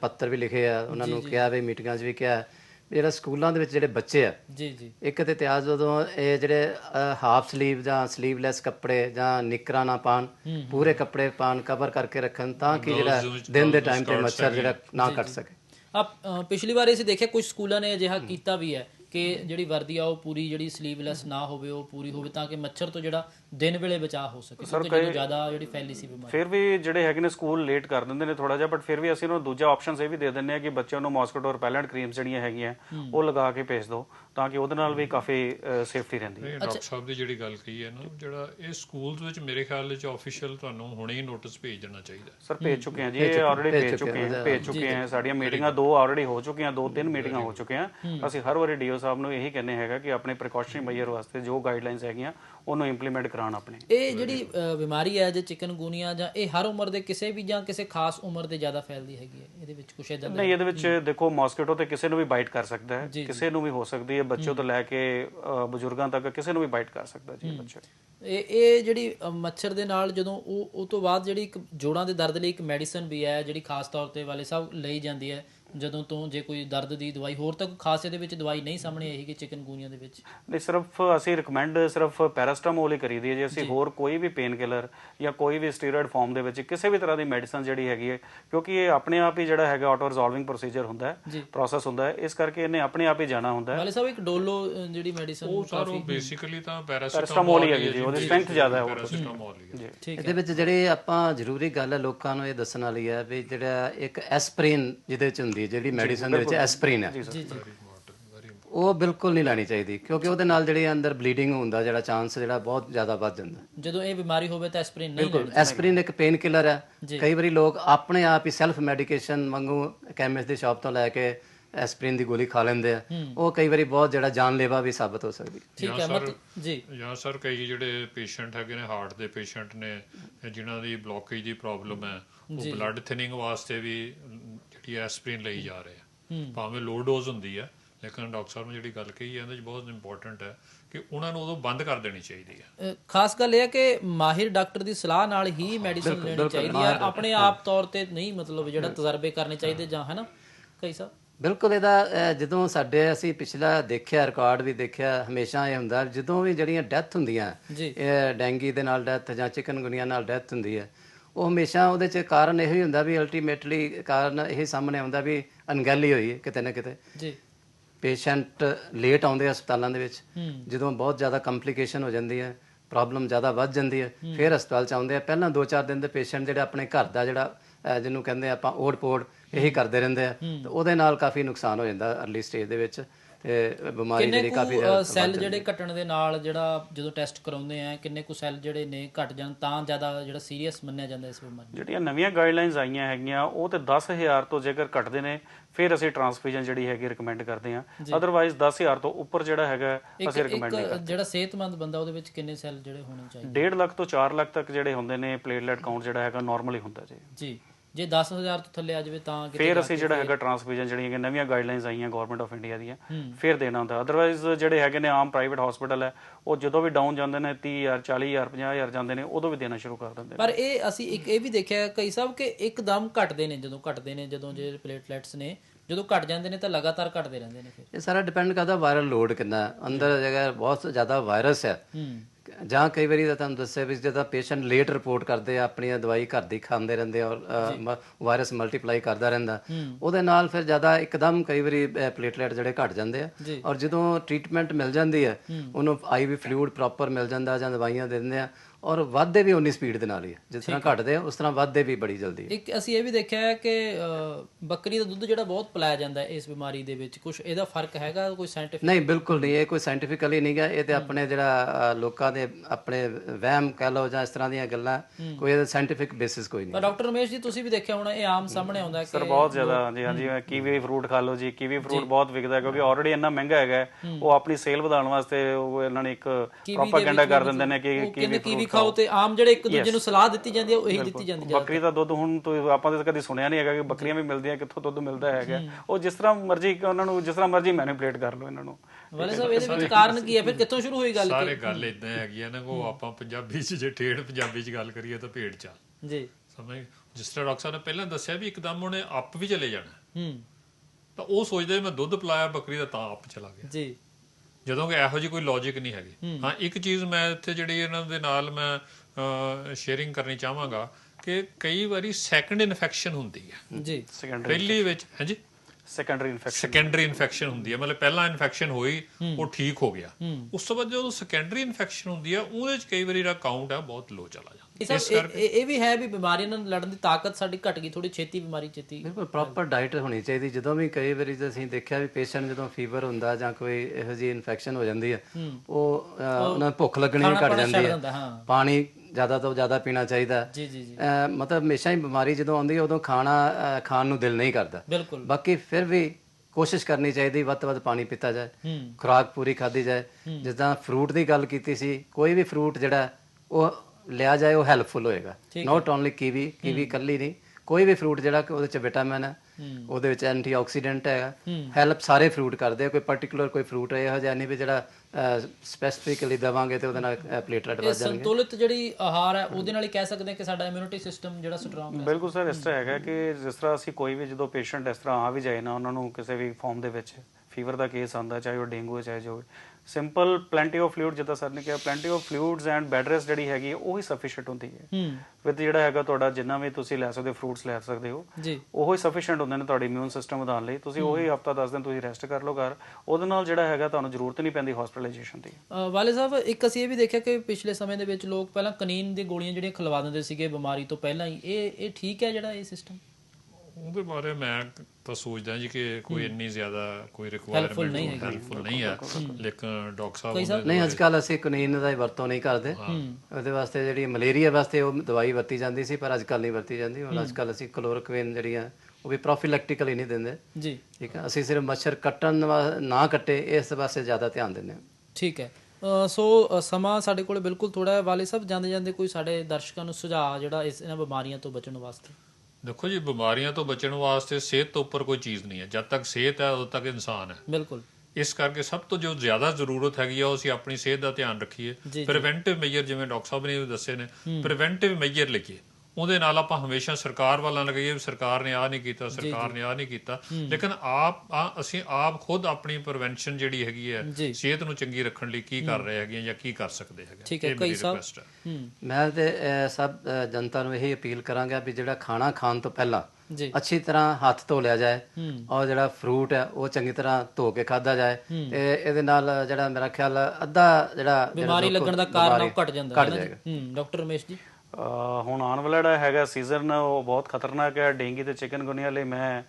ਪੱਤਰ ਵੀ ਲਿਖੇ ਆ ਉਹਨਾਂ ਨੂੰ ਕਿਹਾ ਵੀ ਮੀਟਿੰਗਾਂ 'ਚ ਵੀ ਕਿਹਾ। ਜਿਹੜਾ ਸਕੂਲਾਂ ਦੇ ਵਿੱਚ ਜਿਹੜੇ ਬੱਚੇ ਆ ਜੀ ਜੀ। ਇੱਕ ਤੇ ਤਿਆਜ ਜਦੋਂ ਇਹ ਜਿਹੜੇ ਹਾਫ ਸਲੀਵ ਜਾਂ ਸਲੀਵਲੈਸ ਕੱਪੜੇ ਜਾਂ ਨਿਕਰਾਂ ਨਾ ਪਾਣ ਪੂਰੇ ਕੱਪੜੇ ਪਾਣ ਕਵਰ ਕਰਕੇ ਰੱਖਣ ਤਾਂ ਕਿ ਜਿਹੜਾ ਦਿਨ ਦੇ ਟਾਈਮ ਤੇ ਮੱਛਰ ਜਿਹੜਾ ਨਾ ਕੱਟ ਸਕੇ। ਆ ਪਿਛਲੀ ਵਾਰ ਅਸੀਂ ਦੇਖਿਆ ਕੁਝ ਸਕੂਲਾਂ ਨੇ ਅਜਿਹਾ ਕੀਤਾ ਵੀ ਹੈ ਕਿ ਜਿਹੜੀ ਵਰਦੀ ਆ ਉਹ ਪੂਰੀ ਜਿਹੜੀ ਸਲੀਵਲੈਸ ਨਾ ਹੋਵੇ ਉਹ ਪੂਰੀ ਹੋਵੇ ਤਾਂ ਕਿ ਮੱਛਰ ਤੋਂ ਜਿਹੜਾ ਦਿਨ ਵੇਲੇ ਬਚਾਅ ਹੋ ਸਕੇ ਕਿਉਂਕਿ ਜਦੋਂ ਜ਼ਿਆਦਾ ਜਿਹੜੀ ਫੈਲੀ ਸੀ ਬਿਮਾਰੀ। ਫਿਰ ਵੀ ਜਿਹੜੇ ਹੈਗੇ ਨੇ ਸਕੂਲ ਲੇਟ ਕਰ ਦਿੰਦੇ ਨੇ ਥੋੜਾ ਜਿਹਾ ਬਟ ਫਿਰ ਵੀ ਅਸੀਂ ਉਹਨਾਂ ਨੂੰ ਦੂਜਾ ਆਪਸ਼ਨਸ ਇਹ ਵੀ ਦੇ ਦਿੰਦੇ ਆ ਕਿ ਬੱਚਿਆਂ ਨੂੰ ਮੌਸਕੀਟੋ ਰਿਪੈਲੈਂਟ ਕਰੀਮਸ ਜਿਹੜੀਆਂ ਹੈਗੀਆਂ ਉਹ ਲਗਾ ਕੇ ਭੇਜ ਦਿਓ ਤਾਂ ਕਿ ਉਹਦੇ ਨਾਲ ਵੀ ਕਾਫੀ ਸੇਫਟੀ ਰਹਿੰਦੀ ਹੈ। ਡਾਕਟਰ ਸਾਹਿਬ ਦੀ ਜਿਹੜੀ ਗੱਲ ਕਹੀ ਹੈ ਨਾ ਜਿਹੜਾ ਇਹ ਸਕੂਲਸ ਵਿੱਚ ਮੇਰੇ ਖਿਆਲ ਵਿੱਚ ਆਫੀਸ਼ੀਅਲ ਤੁਹਾਨੂੰ ਹੁਣੇ ਹੀ ਨੋਟਿਸ ਭੇਜ ਦੇਣਾ ਚਾਹੀਦਾ। ਸਰ ਭੇਜ ਚੁੱਕੇ ਹਾਂ ਜੀ ਇਹ ਆਲਰੇਡੀ ਭੇਜ ਚੁੱਕੇ ਹਾਂ ਭੇਜ ਚੁੱਕੇ ਹਾਂ। ਸਾਡੀਆਂ ਮੀਟਿੰਗਾਂ ਦੋ ਆਲਰੇਡੀ ਹੋ ਚੁੱਕੀਆਂ ਦੋ ਤਿੰਨ ਮੀਟਿੰਗਾਂ ਹੋ ਚੁੱਕੀਆਂ। ਅਸੀਂ ਹਰ ਵਾਰੀ ਡੀਓ ਸਾਹਿਬ ਨੂੰ ਇਹੀ ਕਹਿੰਦੇ ਹੈਗਾ ਕਿ ਆਪਣੇ ਪ੍ਰੀਕਾਸ਼ਨਰੀ ਮੈਜਰ ਵਾਸਤੇ ਜੋ ਗਾਈਡਲਾਈਨਸ ਹੈਗੀਆਂ ਉਹਨੂੰ ਇੰਪਲੀਮੈਂਟ ਕਰਾਉਣ ਆਪਣੇ। ਇਹ ਜਿਹੜੀ ਬਿਮਾਰੀ ਹੈ ਜੇ ਚਿਕਨਗੁਨੀਆ ਜਾਂ ਇਹ ਹਰ ਉਮਰ ਦੇ ਕਿਸੇ ਵੀ ਜਾਂ ਕਿਸੇ ਖਾਸ ਉਮਰ ਦੇ ਜ਼ਿਆਦਾ ਫੈਲਦੀ ਹੈਗੀ ਹੈ। ਇਹਦੇ ਵਿੱਚ ਕੁਛ ਇਦਾਂ ਨਹੀਂ ਇਹਦੇ ਵਿੱਚ ਦੇਖੋ ਮੌਸਕੀਟੋ ਤੇ ਕਿਸੇ ਨੂੰ ਵੀ ਬਾਈਟ ਕਰ ਸਕਦਾ ਹੈ। ਕਿਸੇ ਨੂੰ ਵੀ ਹੋ ਸਕਦੀ ਹੈ ਬੱਚੇ ਤੋਂ ਲੈ ਕੇ ਬਜ਼ੁਰਗਾਂ ਤੱਕ ਕਿਸੇ ਨੂੰ ਵੀ ਬਾਈਟ ਕਰ ਸਕਦਾ ਜੀ ਬੱਚਾ। ਇਹ ਇਹ ਜਿਹੜੀ ਮੱਛਰ ਦੇ ਨਾਲ ਜਦੋਂ ਉਹ ਉਹ ਤੋਂ ਬਾਅਦ ਜਿਹੜੀ ਇੱਕ ਜੋੜਾਂ ਦੇ ਦਰਦ ਲਈ ਇੱਕ ਮੈਡੀਸਨ ਵੀ ਹੈ ਜਿਹੜੀ ਖਾਸ ਤੌਰ ਤੇ ਵਾਲੇ ਸਾਹਿਬ ਲਈ ਜਾਂਦੀ ਹੈ ਜਦੋਂ ਤੋਂ ਜੇ ਕੋਈ ਦਰਦ ਦੀ ਦਵਾਈ ਹੋਰ ਤਾਂ ਕੋਈ ਖਾਸ ਇਹਦੇ ਵਿੱਚ ਦਵਾਈ ਨਹੀਂ ਸਾਹਮਣੇ ਆਈ ਕਿ ਚਿਕਨਗੁਨੀਆ ਦੇ ਵਿੱਚ? ਨਹੀਂ ਸਿਰਫ ਅਸੀਂ ਰეკਮੈਂਡ ਸਿਰਫ ਪੈਰਾਸਟਾਮੋਲ ਹੀ ਕਰੀਦੀ ਹੈ ਜੇ। ਅਸੀਂ ਹੋਰ ਕੋਈ ਵੀ ਪੇਨ ਕਿਲਰ ਜਾਂ ਕੋਈ ਵੀ ਸਟੀਰੋਇਡ ਫਾਰਮ ਦੇ ਵਿੱਚ ਕਿਸੇ ਵੀ ਤਰ੍ਹਾਂ ਦੀ ਮੈਡੀਸਨ ਜਿਹੜੀ ਹੈਗੀ ਹੈ ਕਿਉਂਕਿ ਇਹ ਆਪਣੇ ਆਪ ਹੀ ਜਿਹੜਾ ਹੈਗਾ ਆਟੋ ਰਿਜ਼ੋਲਵਿੰਗ ਪ੍ਰੋਸੀਜਰ ਹੁੰਦਾ ਹੈ ਪ੍ਰੋਸੈਸ ਹੁੰਦਾ ਹੈ। ਇਸ ਕਰਕੇ ਇਹਨੇ ਆਪਣੇ ਆਪ ਹੀ ਜਾਣਾ ਹੁੰਦਾ ਹੈ। ਵਾਲੇ ਸਾਹਿਬ ਇੱਕ ਡੋਲੋ ਜਿਹੜੀ ਮੈਡੀਸਨ ਉਹ ਸਰ ਉਹ ਬੇਸਿਕਲੀ ਤਾਂ ਪੈਰਾਸੀਟਾਮੋਲ ਹੀ ਹੈਗੀ ਜੀ ਉਹਦੀ ਸਟਰੈਂਥ ਜ਼ਿਆਦਾ ਹੈ ਉਹ। ਪੈਰਾਸੀਟਾਮੋਲ ਹੀ ਹੈ। ਠੀਕ ਇਹਦੇ ਵਿੱਚ ਜਿਹੜੇ ਆਪਾਂ ਜ਼ਰੂਰੀ ਗੱਲ ਹੈ ਲੋਕਾਂ ਨੂੰ ਇਹ ਦੱਸਣ ਵਾਲੀ ਹੈ ਵੀ ਜਿਹੜਾ ਇੱਕ ਐਸਪਰੀਨ ਜਿਹਦੇ ਵਿੱਚ ਹੁੰਦੀ ਹੈ ਜਿਹੜੀ ਮੈਡੀਸਨ ਦੇ ਵਿੱਚ ਐਸਪਰੀਨ ਹੈ। ਜੀ ਜੀ ਉਹ ਬਿਲਕੁਲ ਨਹੀਂ ਲੈਣੀ ਚਾਹੀਦੀ ਕਿਉਂਕਿ ਉਹਦੇ ਨਾਲ ਜਿਹੜੀ ਅੰਦਰ ਬਲੀਡਿੰਗ ਹੋਣ ਦਾ ਜਿਹੜਾ ਚਾਂਸ ਜਿਹੜਾ ਬਹੁਤ ਜ਼ਿਆਦਾ ਵੱਧ ਜਾਂਦਾ। ਜਦੋਂ ਇਹ ਬਿਮਾਰੀ ਹੋਵੇ ਤਾਂ ਐਸਪਰੀਨ ਨਹੀਂ ਲੈਣੀ ਐਸਪਰੀਨ ਇੱਕ ਪੇਨ ਕਿਲਰ ਹੈ। ਕਈ ਵਾਰੀ ਲੋਕ ਆਪਣੇ ਆਪ ਹੀ ਸੈਲਫ ਮੈਡੀਕੇਸ਼ਨ ਵਾਂਗੂ ਕੈਮਿਸਟ ਦੀ ਸ਼ਾਪ ਤੋਂ ਲੈ ਕੇ ਐਸਪਰੀਨ ਦੀ ਗੋਲੀ ਖਾ ਲੈਂਦੇ ਆ। ਉਹ ਕਈ ਵਾਰੀ ਬਹੁਤ ਜਿਹੜਾ ਜਾਨਲੇਵਾ ਵੀ ਸਾਬਤ ਹੋ ਸਕਦੀ। ਠੀਕ ਹੈ ਮਤ ਜੀ। ਜਾਂ ਸਰ ਕਈ ਜਿਹੜੇ ਪੇਸ਼ੈਂਟ ਹੈਗੇ ਨੇ ਹਾਰਟ ਦੇ ਪੇਸ਼ੈਂਟ ਨੇ ਜਿਨ੍ਹਾਂ ਦੀ ਬਲੋਕੇਜ ਦੀ ਪ੍ਰੋਬਲਮ ਹੈ ਉਹ ਬਲੱਡ ਥਿਨਿੰਗ ਵਾਸਤੇ ਵੀ ਜਿਹੜੀ ਐਸਪਰੀਨ ਲਈ ਜਾ ਰਹੇ ਆ। ਭਾਵੇਂ ਲੋ ਡੋਜ਼ ਹੁੰਦੀ ਹੈ ਲੇਕਿਨ ਡਾਕਟਰ ਸਾਹਿਬ ਨੇ ਜਿਹੜੀ ਗੱਲ ਕਹੀ ਹੈ ਇਹਦੇ ਵਿੱਚ ਬਹੁਤ ਇੰਪੋਰਟੈਂਟ ਹੈ ਕਿ ਉਹਨਾਂ ਨੂੰ ਉਦੋਂ ਬੰਦ ਕਰ ਦੇਣੀ ਚਾਹੀਦੀ ਹੈ ਖਾਸ ਗੱਲ ਇਹ ਹੈ ਕਿ ਮਾਹਿਰ ਡਾਕਟਰ ਦੀ ਸਲਾਹ ਨਾਲ ਹੀ ਮੈਡੀਸਨ ਲੈਣੀ ਚਾਹੀਦੀ ਹੈ ਆਪਣੇ ਆਪ ਤੌਰ ਤੇ ਨਹੀਂ ਮਤਲਬ ਜਿਹੜਾ ਤਜਰਬੇ ਕਰਨੇ ਚਾਹੀਦੇ ਜਾਂ ਹੈ ਨਾ? ਕਈ ਸਾਹਿਬ ਬਿਲਕੁਲ ਇਹਦਾ ਜਦੋਂ ਸਾਡੇ ਅਸੀਂ ਪਿਛਲਾ ਦੇਖਿਆ ਰਿਕਾਰਡ ਵੀ ਦੇਖਿਆ ਹਮੇਸ਼ਾ ਇਹ ਹੁੰਦਾ ਜਦੋਂ ਵੀ ਜਿਹੜੀਆਂ ਡੈਥ ਹੁੰਦੀਆਂ। ਇਹ ਡੈਂਗੀ ਦੇ ਨਾਲ ਡੈਥ ਜਾਂ ਚਿਕਨਗੁਨੀਆ ਨਾਲ ਡੈਥ ਹੁੰਦੀ ਹੈ ਉਹ ਹਮੇਸ਼ਾ ਉਹਦੇ ਚ ਕਾਰਨ ਇਹੋ ਹੀ ਹੁੰਦਾ ਵੀ ਅਲਟੀਮੇਟਲੀ ਕਾਰਨ ਇਹ ਸਾਹਮਣੇ ਆਉਂਦਾ ਵੀ ਅਣਗਹਿਲੀ ਹੋਈ ਹੈ ਕਿਤੇ ਨਾ ਕਿਤੇ। ਜੀ। ਪੇਸ਼ੈਂਟ ਲੇਟ ਆਉਂਦੇ ਹਸਪਤਾਲਾਂ ਦੇ ਵਿੱਚ ਜਦੋਂ ਬਹੁਤ ਜ਼ਿਆਦਾ ਕੰਪਲਿਕੇਸ਼ਨ ਹੋ ਜਾਂਦੀ ਹੈ ਪ੍ਰੋਬਲਮ ਜ਼ਿਆਦਾ ਵੱਧ ਜਾਂਦੀ ਹੈ ਫਿਰ ਹਸਪਤਾਲ ਚ ਆਉਂਦੇ ਆ। ਪਹਿਲਾਂ 2-4 ਦਿਨ ਦੇ ਪੇਸ਼ੈਂਟ ਜਿਹੜੇ ਆਪਣੇ ਘਰ ਦਾ ਜਿਹੜਾ ਜਿਹਨੂੰ ਕਹਿੰਦੇ ਆਪਾਂ ਓੜ-ਪੋੜ ਇਹੀ ਕਰਦੇ ਰਹਿੰਦੇ ਆ। ਤੇ ਉਹਦੇ ਨਾਲ ਕਾਫੀ ਨੁਕਸਾਨ ਹੋ ਜਾਂਦਾ ਅਰਲੀ ਸਟੇਜ ਦੇ ਵਿੱਚ। ਬਿਮਾਰੀ ਜਿਹੜੇ ਕਾਫੀ ਸੈੱਲ ਜਿਹੜੇ ਘਟਣ ਦੇ ਨਾਲ ਜਿਹੜਾ ਜਦੋਂ ਟੈਸਟ ਕਰਾਉਂਦੇ ਆ ਕਿੰਨੇ ਕੁ ਸੈੱਲ ਜਿਹੜੇ ਨੇ ਘਟ ਜਾਣ ਤਾਂ ਜ਼ਿਆਦਾ ਜਿਹੜਾ ਸੀਰੀਅਸ ਮੰਨਿਆ ਜਾਂਦਾ ਇਸ ਬਿਮਾਰੀ ਜਿਹੜੀਆਂ ਨਵੀਆਂ ਗਾਈਡਲਾਈਨਸ ਆਈਆਂ ਹੈਗੀਆਂ ਉਹ ਤੇ 10000 ਤੋਂ ਜੇਕਰ ਘਟਦੇ ਨੇ ਫਿਰ ਅਸੀਂ ਟ੍ਰਾਂਸਫਿਊਜ਼ਨ ਜਿਹੜੀ ਹੈਗੀ ਰეკਮੈਂਡ ਕਰਦੇ ਆ ਅਦਰਵਾਈਜ਼ 10000 ਤੋਂ ਉੱਪਰ ਜਿਹੜਾ ਹੈਗਾ ਅਸੀਂ ਰეკਮੈਂਡ ਨਹੀਂ ਕਰਦੇ। ਜਿਹੜਾ ਸਿਹਤਮੰਦ ਬੰਦਾ ਉਹਦੇ ਵਿੱਚ ਕਿੰਨੇ ਸੈੱਲ ਜਿਹੜੇ ਹੋਣੇ ਚਾਹੀਦੇ? 1.5 ਲੱਖ ਤੋਂ 4 ਲੱਖ ਤੱਕ ਜਿਹੜੇ ਹੁੰਦੇ ਨੇ ਪਲੇਟਲੈਟ ਕਾਊਂਟ ਜਿਹੜਾ ਹੈਗਾ ਨਾਰਮਲੀ ਹੁੰਦਾ ਜੀ। ਜੀ। ਜੇ 10000 ਤੋਂ ਥੱਲੇ ਆ ਜਾਵੇ ਤਾਂ ਕਿਤੇ ਫਿਰ ਅਸੀਂ ਜਿਹੜਾ ਹੈਗਾ ਟ੍ਰਾਂਸਫਿਊਜ਼ਨ ਜਿਹੜੀਆਂ ਹੈਗੀਆਂ ਨਵੀਆਂ ਗਾਈਡਲਾਈਨਸ ਆਈਆਂ ਗਵਰਨਮੈਂਟ ਆਫ ਇੰਡੀਆ ਦੀਆਂ ਫਿਰ ਦੇਣਾ ਹੁੰਦਾ। ਅਦਰਵਾਈਜ਼ ਜਿਹੜੇ ਹੈਗੇ ਨੇ ਆਮ ਪ੍ਰਾਈਵੇਟ ਹਸਪੀਟਲ ਹੈ ਉਹ ਜਦੋਂ ਵੀ ਡਾਊਨ ਜਾਂਦੇ ਨੇ 30000 40000 50000 ਜਾਂਦੇ ਨੇ ਉਦੋਂ ਵੀ ਦੇਣਾ ਸ਼ੁਰੂ ਕਰ ਦਿੰਦੇ ਨੇ। ਪਰ ਇਹ ਅਸੀਂ ਇੱਕ ਇਹ ਵੀ ਦੇਖਿਆ ਕਈ ਸਭ ਕਿ ਇੱਕਦਮ ਘਟਦੇ ਨੇ ਜਦੋਂ ਘਟਦੇ ਨੇ ਜਦੋਂ ਜੇ ਪਲੇਟਲੈਟਸ ਨੇ ਜਦੋਂ ਘਟ ਜਾਂਦੇ ਨੇ ਤਾਂ ਲਗਾਤਾਰ ਘਟਦੇ ਰਹਿੰਦੇ ਨੇ ਫਿਰ। ਇਹ ਸਾਰਾ ਡਿਪੈਂਡ ਕਰਦਾ ਵਾਇਰਲ ਲੋਡ ਕਿੰਨਾ ਹੈ। ਅੰਦਰ ਜਗ੍ਹਾ ਬਹੁਤ ਜ਼ਿਆਦਾ ਵਾਇਰਸ ਹੈ। ਜਾਂ ਕਈ ਵਾਰੀ ਤਾਂ ਤੁਹਾਨੂੰ ਦੱਸਿਆ ਵੀ ਜਦੋਂ ਪੇਸ਼ੈਂਟ ਲੇਟ ਰਿਪੋਰਟ ਕਰਦੇ ਆ ਆਪਣੀ ਦਵਾਈ ਘਰ ਦੀ ਖਾਂਦੇ ਰਹਿੰਦੇ ਆ ਔਰ ਵਾਇਰਸ ਮਲਟੀਪਲਾਈ ਕਰਦਾ ਰਹਿੰਦਾ। ਉਹਦੇ ਨਾਲ ਫਿਰ ਜ਼ਿਆਦਾ ਇੱਕਦਮ ਕਈ ਵਾਰੀ ਪਲੇਟਲੇਟ ਜਿਹੜੇ ਘਟ ਜਾਂਦੇ ਆ। ਔਰ ਜਦੋਂ ਟ੍ਰੀਟਮੈਂਟ ਮਿਲ ਜਾਂਦੀ ਹੈ ਉਹਨੂੰ ਆਈਵੀ ਫਲੂਇਡ ਪ੍ਰੋਪਰ ਮਿਲ ਜਾਂਦਾ ਜਾਂ ਦਵਾਈਆਂ ਦੇ ਦਿੰਦੇ ਆ। ਔਰ ਵੱਧਦੇ ਵੀ ਉਨੀ ਸਪੀਡ ਦੇ ਨਾਲ ਹੀ। ਜਿਸ ਤਰ੍ਹਾਂ ਘਟਦੇ ਆ ਉਸ ਤਰ੍ਹਾਂ ਵੱਧਦੇ ਵੀ ਬੜੀ ਜਲਦੀ। ਇੱਕ ਅਸੀਂ ਇਹ ਵੀ ਦੇਖਿਆ ਹੈ ਕਿ ਬੱਕਰੀ ਦਾ ਦੁੱਧ ਜਿਹੜਾ ਬਹੁਤ ਪਿਲਾਇਆ ਜਾਂਦਾ ਹੈ ਇਸ ਬਿਮਾਰੀ ਦੇ ਵਿੱਚ। ਕੁਝ ਇਹਦਾ ਫ਼ਰਕ ਹੈਗਾ ਕੋਈ ਸਾਇੰਟਿਫਿਕ ਨਹੀਂ ਬਿਲਕੁਲ ਨਹੀਂ ਇਹ ਕੋਈ ਸਾਇੰਟੀਫਿਕਲੀ ਨਹੀਂ ਗਾ। ਇਹ ਤੇ ਆਪਣੇ ਜਿਹੜਾ ਲੋਕਾਂ ਦੇ ਆਪਣੇ ਵਹਿਮ ਕਹਿ ਲਓ ਜਾਂ ਇਸ ਤਰ੍ਹਾਂ ਦੀਆਂ ਗੱਲਾਂ ਕੋਈ ਇਹਦਾ ਸਾਇੰਟੀਫਿਕ ਬੇਸਿਸ ਕੋਈ ਨਹੀਂ। ਪਰ ਡਾਕਟਰ ਰਮੇਸ਼ ਜੀ ਤੁਸੀਂ ਵੀ ਦੇਖਿਆ ਹੋਣਾ ਇਹ ਆਮ ਸਾਹਮਣੇ ਆਉਂਦਾ ਹੈ ਸਰ ਕਿ ਬਹੁਤ ਜ਼ਿਆਦਾ ਹਾਂਜੀ ਹਾਂਜੀ ਕੀਵੀ ਫਰੂਟ ਖਾ ਲਓ ਜੀ ਕੀਵੀ ਫਰੂਟ ਬਹੁਤ ਵਿਕਦਾ ਹੈ ਕਿਉਂਕਿ ਆਲਰੇਡੀ ਇੰਨਾ ਮਹਿੰਗਾ ਹੈਗਾ ਹੈ। ਉਹ ਆਪਣੀ ਸੇਲ ਵਧਾਉਣ ਵਾਸਤੇ ਉਹ ਇਹਨਾਂ ਨੇ ਇੱਕ ਪ੍ਰੋਪਾਗੈਂਡਾ ਕਰ ਦਿੰਦੇ ਨੇ ਕਿ ਉਹ ਖਾਓ ਤੇ ਆਮ ਜਿਹੜੇ ਇੱਕ ਦੂਜੇ ਨੂੰ ਸਲਾਹ ਦਿੱਤੀ ਜਾਂਦੀ ਹੈ ਉਹ ਇਹੀ ਦਿੱਤੀ ਜਾਂਦੀ ਹੈ ਬੱਕਰੀ ਦਾ ਦੁੱਧ ਹੁਣ ਤੋਂ ਆਪਾਂ ਤਾਂ ਕਦੀ ਸੁਣਿਆ ਨਹੀਂ ਹੈਗਾ ਕਿ ਬੱਕਰੀਆਂ ਵੀ ਮਿਲਦੀਆਂ ਕਿੱਥੋਂ ਦੁੱਧ ਮਿਲਦਾ ਹੈਗਾ। ਉਹ ਜਿਸ ਤਰ੍ਹਾਂ ਮਰਜ਼ੀ ਉਹਨਾਂ ਨੂੰ ਜਿਸ ਤਰ੍ਹਾਂ ਮਰਜ਼ੀ ਮੈਨੀਪੂਲੇਟ ਕਰ ਲਓ ਇਹਨਾਂ ਨੂੰ। ਵਾਲੇ ਸਾਹਿਬ ਇਹਦੇ ਵਿੱਚ ਕਾਰਨ ਕੀ ਹੈ? ਫਿਰ ਕਿੱਥੋਂ ਸ਼ੁਰੂ ਹੋਈ ਗੱਲ ਸਾਰੇ ਗੱਲ ਇਦਾਂ ਹੈਗੀ ਆ ਨਾ ਕੋ ਆਪਾਂ ਪੰਜਾਬੀ 'ਚ ਜੇ ਠੇਠ ਪੰਜਾਬੀ 'ਚ ਗੱਲ ਕਰੀਏ ਤਾਂ ਭੇਡ ਚਾਲ। ਜੀ। ਸਮਝ? ਜਿਸ ਤਰ੍ਹਾਂ ਡਾਕਟਰ ਸਾਹਿਬ ਨੇ ਪਹਿਲਾਂ ਦੱਸਿਆ ਵੀ ਇੱਕਦਮ ਉਹਨੇ ਅੱਪ ਵੀ ਚਲੇ ਜਾਣਾ। ਹੂੰ। ਤਾਂ ਉਹ ਸੋਚਦੇ ਮੈਂ ਦੁੱਧ ਪਿਲਾਇਆ ਬੱਕਰੀ ਦਾ ਤਾਂ ਅੱਪ ਚਲਾ ਗਿਆ। ਜੀ। ਜਦੋਂ ਕਿ ਇਹੋ ਜਿਹੀ ਕੋਈ ਲੌਜੀਕ ਨਹੀਂ ਹੈਗੀ। ਹਾਂ। ਇੱਕ ਚੀਜ਼ ਮੈਂ ਇੱਥੇ ਜਿਹੜੀ ਇਹਨਾਂ ਦੇ ਨਾਲ ਮੈਂ ਸ਼ੇਅਰਿੰਗ ਕਰਨੀ ਚਾਹਾਂਗਾ ਕਿ ਕਈ ਵਾਰੀ ਸੈਕੰਡ ਇਨਫੈਕਸ਼ਨ ਹੁੰਦੀ ਹੈ। ਜੀ। ਸੈਕੰਡਰੀ ਪਹਿਲੀ ਵਿੱਚ ਹਾਂਜੀ? ਸੈਕੰਡਰੀ ਇਨਫੈਕਸ਼ਨ ਸੈਕੰਡਰੀ ਇਨਫੈਕਸ਼ਨ ਹੁੰਦੀ ਹੈ। ਮਤਲਬ ਪਹਿਲਾਂ ਇਨਫੈਕਸ਼ਨ ਹੋਈ ਉਹ ਠੀਕ ਹੋ ਗਿਆ। ਉਸ ਤੋਂ ਬਾਅਦ ਜਦੋਂ ਸੈਕੰਡਰੀ ਇਨਫੈਕਸ਼ਨ ਹੁੰਦੀ ਹੈ ਉਹਦੇ ਚ ਕਈ ਵਾਰੀ ਜਿਹੜਾ ਕਾਊਂਟ ਹੈ ਬਹੁਤ ਲੋ ਚਲਾ ਜਾਂਦਾ। ਇਹ ਸਭ ਇਹ- ਵੀ ਹੈ ਵੀ ਬਿਮਾਰੀਆਂ ਨਾਲ ਲੜਨ ਦੀ ਤਾਕਤ ਸਾਡੀ ਘਟ ਗਈ ਥੋੜੀ ਛੇਤੀ ਬਿਮਾਰੀ ਛੇਤੀ ਬਿਲਕੁਲ ਪ੍ਰੋਪਰ ਡਾਈਟ ਹੋਣੀ ਚਾਹੀਦੀ। ਜਦੋਂ ਵੀ ਕਈ ਵਾਰੀ ਅਸੀਂ ਦੇਖਿਆ ਵੀ ਪੇਸ਼ੈਂਟ ਜਦੋਂ ਫੀਵਰ ਹੁੰਦਾ ਜਾਂ ਕੋਈ ਇਹੋ ਜਿਹੀ ਇਨਫੈਕਸ਼ਨ ਹੋ ਜਾਂਦੀ ਹੈ ਉਹ ਉਹਨਾਂ ਨੂੰ ਭੁੱਖ ਲੱਗਣੀ ਵੀ ਘਟ ਜਾਂਦੀ ਹਾਂ। ਪਾਣੀ ਜ਼ਿਆਦਾ ਤੋਂ ਜ਼ਿਆਦਾ ਪੀਣਾ ਚਾਹੀਦਾ। ਜੀ ਜੀ ਜੀ। ਮਤਲਬ ਹਮੇਸ਼ਾ ਹੀ ਬਿਮਾਰੀ ਜਦੋਂ ਆਉਂਦੀ ਹੈ ਉਦੋਂ ਖਾਣਾ ਖਾਣ ਨੂੰ ਦਿਲ ਨਹੀਂ ਕਰਦਾ। ਬਿਲਕੁਲ। ਬਾਕੀ ਫਿਰ ਵੀ ਕੋਸ਼ਿਸ਼ ਕਰਨੀ ਚਾਹੀਦੀ ਵੱਧ ਤੋਂ ਵੱਧ ਪਾਣੀ ਪੀਤਾ ਜਾਏ ਹੂੰ। ਖੁਰਾਕ ਪੂਰੀ ਖਾਧੀ ਜਾਏ। ਜਿੱਦਾਂ ਫਰੂਟ ਦੀ ਗੱਲ ਕੀਤੀ ਸੀ ਕੋਈ ਵੀ ਫਰੂਟ ਜਿਹੜਾ ਉਹ ਲਿਆ ਜਾਏ ਉਹ ਹੈਲਪਫੁਲ ਹੋਏਗਾ। ਨਾਟ ਓਨਲੀ ਕੀਵੀ ਕੀਵੀ ਕੱਲੀ ਨਹੀਂ ਕੋਈ ਵੀ ਫਰੂਟ ਜਿਹੜਾ ਕਿ ਉਹਦੇ ਚ ਵਿਟਾਮਿਨ ਹੈ ਉਹਦੇ ਵਿੱਚ ਐਂਟੀਆਕਸੀਡੈਂਟ ਹੈਗਾ। ਹੈਲਪ ਸਾਰੇ ਫਰੂਟ ਕਰਦੇ ਆ ਕੋਈ ਪਾਰਟਿਕੂਲਰ ਕੋਈ ਫਰੂਟ ਇਹੋ ਜਿਹਾ ਨਹੀਂ ਵੀ ਜਿਹੜਾ ਸਪੈਸੀਫਿਕਲੀ ਦਵਾਂਗੇ ਤੇ ਉਹਦੇ ਨਾਲ ਪਲੇਟਲੈਟ ਵੱਧ ਜਾਣਗੇ। ਸੰਤੁਲਿਤ ਜਿਹੜੀ ਆਹਾਰ ਹੈ ਉਹਦੇ ਨਾਲ ਹੀ ਕਹਿ ਸਕਦੇ ਹਾਂ ਕਿ ਸਾਡਾ ਇਮਿਊਨਿਟੀ ਸਿਸਟਮ ਜਿਹੜਾ ਸਟਰੋਂਗ ਹੈ। ਬਿਲਕੁਲ ਸਰ ਇਸ ਤਰ੍ਹਾਂ ਹੈਗਾ ਕਿ ਜਿਸ ਤਰ੍ਹਾਂ ਅਸੀਂ ਕੋਈ ਵੀ ਜਦੋਂ ਪੇਸ਼ੈਂਟ ਇਸ ਤਰ੍ਹਾਂ ਆ ਵੀ ਜਾਏ ਨਾ ਉਹਨਾਂ ਨੂੰ ਕਿਸੇ ਵੀ ਫਾਰਮ ਦੇ ਵਿੱਚ ਫੀਵਰ ਦਾ ਕੇਸ ਆਂਦਾ ਚਾਹੇ ਉਹ ਡੇਂਗੂ ਹੈ ਚਾਹੇ ਜੋ ਸਿੰਪਲ ਪਲੈਂਟੀ ਆਫ ਫਲੂਇਡ ਜਿੱਦਾਂ ਸਰ ਨੇ ਕਿਹਾ plenty of fluids and bed rest ਜਿਹੜੀ ਹੈਗੀ ਉਹ ਹੀ ਸਫੀਸ਼ੀਐਂਟ ਹੁੰਦੀ ਹੈ। ਹੂੰ। ਵਿਦ ਜਿਹੜਾ ਹੈਗਾ ਤੁਹਾਡਾ ਜਿੰਨਾ ਵੀ ਤੁਸੀਂ ਲੈ ਸਕਦੇ ਫਰੂਟਸ ਲੈ ਸਕਦੇ ਹੋ ਜੀ। ਉਹ ਹੀ ਸਫੀਸ਼ੀਐਂਟ ਹੁੰਦੇ ਨੇ ਤੁਹਾਡੀ ਇਮਿਊਨ ਸਿਸਟਮ ਵਧਾਉਣ ਲਈ। ਤੁਸੀਂ ਉਹੀ ਹਫਤਾ 10 ਦਿਨ ਤੁਸੀਂ ਰੈਸਟ ਕਰ ਲਓ ਘਰ। ਉਹਦੇ ਨਾਲ ਜਿਹੜਾ ਹੈਗਾ ਤੁਹਾਨੂੰ ਜ਼ਰੂਰਤ ਨਹੀਂ ਪੈਂਦੀ ਹਸਪੀਟਲਾਈਜੇਸ਼ਨ ਦੀ। ਵਾਲੇ ਸਾਹਿਬ ਇੱਕ ਅਸੀਂ ਇਹ ਵੀ ਦੇਖਿਆ ਕਿ ਪਿਛਲੇ ਸਮੇਂ ਦੇ ਵਿੱਚ ਲੋਕ ਪਹਿਲਾਂ ਕਨੀਨ ਦੀ ਗੋਲੀਆਂ ਜਿਹੜੀਆਂ ਖਿਲਵਾ ਦਿੰਦੇ ਸੀਗੇ ਬਿਮਾਰੀ ਤੋਂ ਪਹਿਲਾਂ ਹੀ। ਇਹ ਇਹ ਠੀਕ ਹੈ ਜਿਹੜਾ ਇਹ ਸਿਸਟਮ ਉਹਦੇ ਬਾਰੇ ਮੈਂ ਤਾਂ ਸੋਚਦਾ ਜੀ ਕਿ ਕੋਈ ਇੰਨੀ ਜ਼ਿਆਦਾ ਕੋਈ ਰਿਕੁਆਇਰਮੈਂਟ ਨਹੀਂ ਹੈਲਪਫੁਲ ਨਹੀਂ ਹੈ ਲੇਕਿਨ ਡਾਕਟਰ ਸਾਹਿਬ ਨਹੀਂ ਅੱਜ ਕੱਲ ਅਸੀਂ ਕੁਨੀਨ ਦਾ ਹੀ ਵਰਤੋਂ ਨਹੀਂ ਕਰਦੇ। ਉਹਦੇ ਵਾਸਤੇ ਜਿਹੜੀ ਮਲੇਰੀਆ ਵਾਸਤੇ ਉਹ ਦਵਾਈ ਵਰਤੀ ਜਾਂਦੀ ਸੀ ਪਰ ਅੱਜ ਕੱਲ ਨਹੀਂ ਵਰਤੀ ਜਾਂਦੀ। ਹੁਣ ਅੱਜ ਕੱਲ ਅਸੀਂ ਕਲੋਰੋਕਵਿਨ ਜਿਹੜੀ ਆ ਉਹ ਵੀ ਪ੍ਰੋਫਿਲੈਕਟਿਕਲੀ ਨਹੀਂ ਦਿੰਦੇ। ਜੀ। ਠੀਕ ਹੈ ਅਸੀਂ ਸਿਰਫ ਮੱਛਰ ਕੱਟਣ ਨਾ ਕੱਟੇ ਇਸ ਪਾਸੇ ਜ਼ਿਆਦਾ ਧਿਆਨ ਦਿੰਦੇ ਹਾਂ। ਠੀਕ ਹੈ। ਸੋ ਸਮਾਂ ਸਾਡੇ ਕੋਲ ਬਿਲਕੁਲ ਥੋੜਾ ਹੈ। ਵਾਲੇ ਸਾਹਿਬ ਜਾਂਦੇ ਜਾਂਦੇ ਕੋਈ ਸਾਡੇ ਦਰਸ਼ਕਾਂ ਨੂੰ ਸੁਝਾਅ ਜਿਹੜਾ ਇਸ ਇਹਨਾਂ ਬਿਮਾਰੀਆਂ ਤੋਂ ਬਚਣ ਵਾਸਤੇ। ਦੇਖੋ ਜੀ ਬਿਮਾਰੀਆਂ ਤੋਂ ਬਚਣ ਵਾਸਤੇ ਸਿਹਤ ਤੋਂ ਉੱਪਰ ਕੋਈ ਚੀਜ਼ ਨਹੀਂ ਹੈ। ਜਦ ਤੱਕ ਸਿਹਤ ਹੈ ਉਦੋਂ ਤੱਕ ਇਨਸਾਨ ਹੈ। ਬਿਲਕੁਲ। ਇਸ ਕਰਕੇ ਸਭ ਤੋਂ ਜੋ ਜ਼ਿਆਦਾ ਜ਼ਰੂਰਤ ਹੈਗੀ ਆ ਉਹ ਅਸੀਂ ਆਪਣੀ ਸਿਹਤ ਦਾ ਧਿਆਨ ਰੱਖੀਏ। ਪ੍ਰੀਵੈਂਟਿਵ ਮੇਜਰ ਜਿਵੇਂ ਡਾਕਟਰ ਸਾਹਿਬ ਨੇ ਦੱਸੇ ਨੇ। ਪ੍ਰੀਵੈਂਟਿਵ ਮੇਜਰ ਲਈਏ ਉਹਦੇ ਨਾਲ ਆਪਾਂ ਹਮੇਸ਼ਾ ਸਰਕਾਰ ਵੱਲ ਨਾ ਲਗਾਈਏ ਵੀ ਸਰਕਾਰ ਨੇ ਆ ਨਹੀਂ ਕੀਤਾ ਸਰਕਾਰ ਨੇ ਆ ਨਹੀਂ ਕੀਤਾ। ਲੇਕਿਨ ਆਪ ਆ- ਅਸੀਂ ਆਪ ਖੁਦ ਆਪਣੀ ਪ੍ਰੀਵੈਂਸ਼ਨ ਜਿਹੜੀ ਹੈਗੀ ਹੈ। ਸਿਹਤ ਨੂੰ ਚੰਗੀ ਰੱਖਣ ਲਈ ਕੀ ਕਰ ਰਹੇ ਹੈਗੇ ਜਾਂ ਕੀ ਕਰ ਸਕਦੇ ਹੈਗੇ ਠੀਕ ਹੈ, ਇਹ ਕਈ ਸਾਹਿਬ- ਮੈਂ ਤੇ ਸਭ ਜਨਤਾ ਨੂੰ ਇਹੀ ਅਪੀਲ ਕਰਾਂਗਾ ਵੀ ਜਿਹੜਾ ਖਾਣਾ ਖਾਣ ਤੋਂ ਪਹਿਲਾਂ ਜੀ। ਅੱਛੀ ਤਰ੍ਹਾਂ ਹੱਥ ਧੋ ਲਿਆ ਜਾਏ ਔਰ ਜਿਹੜਾ ਫਰੂਟ ਹੈ ਉਹ ਚੰਗੀ ਤਰ੍ਹਾਂ ਧੋ ਕੇ ਖਾਦਾ ਜਾਏ ਤੇ ਇਹਦੇ ਨਾਲ ਜਿਹੜਾ ਮੇਰਾ ਖਿਆਲ ਅੱਧਾ ਜਿਹੜਾ ਬਿਮਾਰੀ ਲੱਗਣ ਦਾ ਕਾਰਨ ਉਹ ਘਟ ਜਾਂਦਾ ਹੈ ਨਾ ਜੀ? ਹੂੰ ਡਾਕਟਰ ਰਮੇਸ਼ ਜੀ? ਹੁਣ ਆਉਣ ਵਾਲਾ ਜਿਹੜਾ ਹੈਗਾ ਸੀਜ਼ਨ ਉਹ ਬਹੁਤ ਖਤਰਨਾਕ ਹੈ। ਡੇਂਗੀ ਤੇ ਚਿਕਨਗੁਨੀਆ ਲਈ ਮੈਂ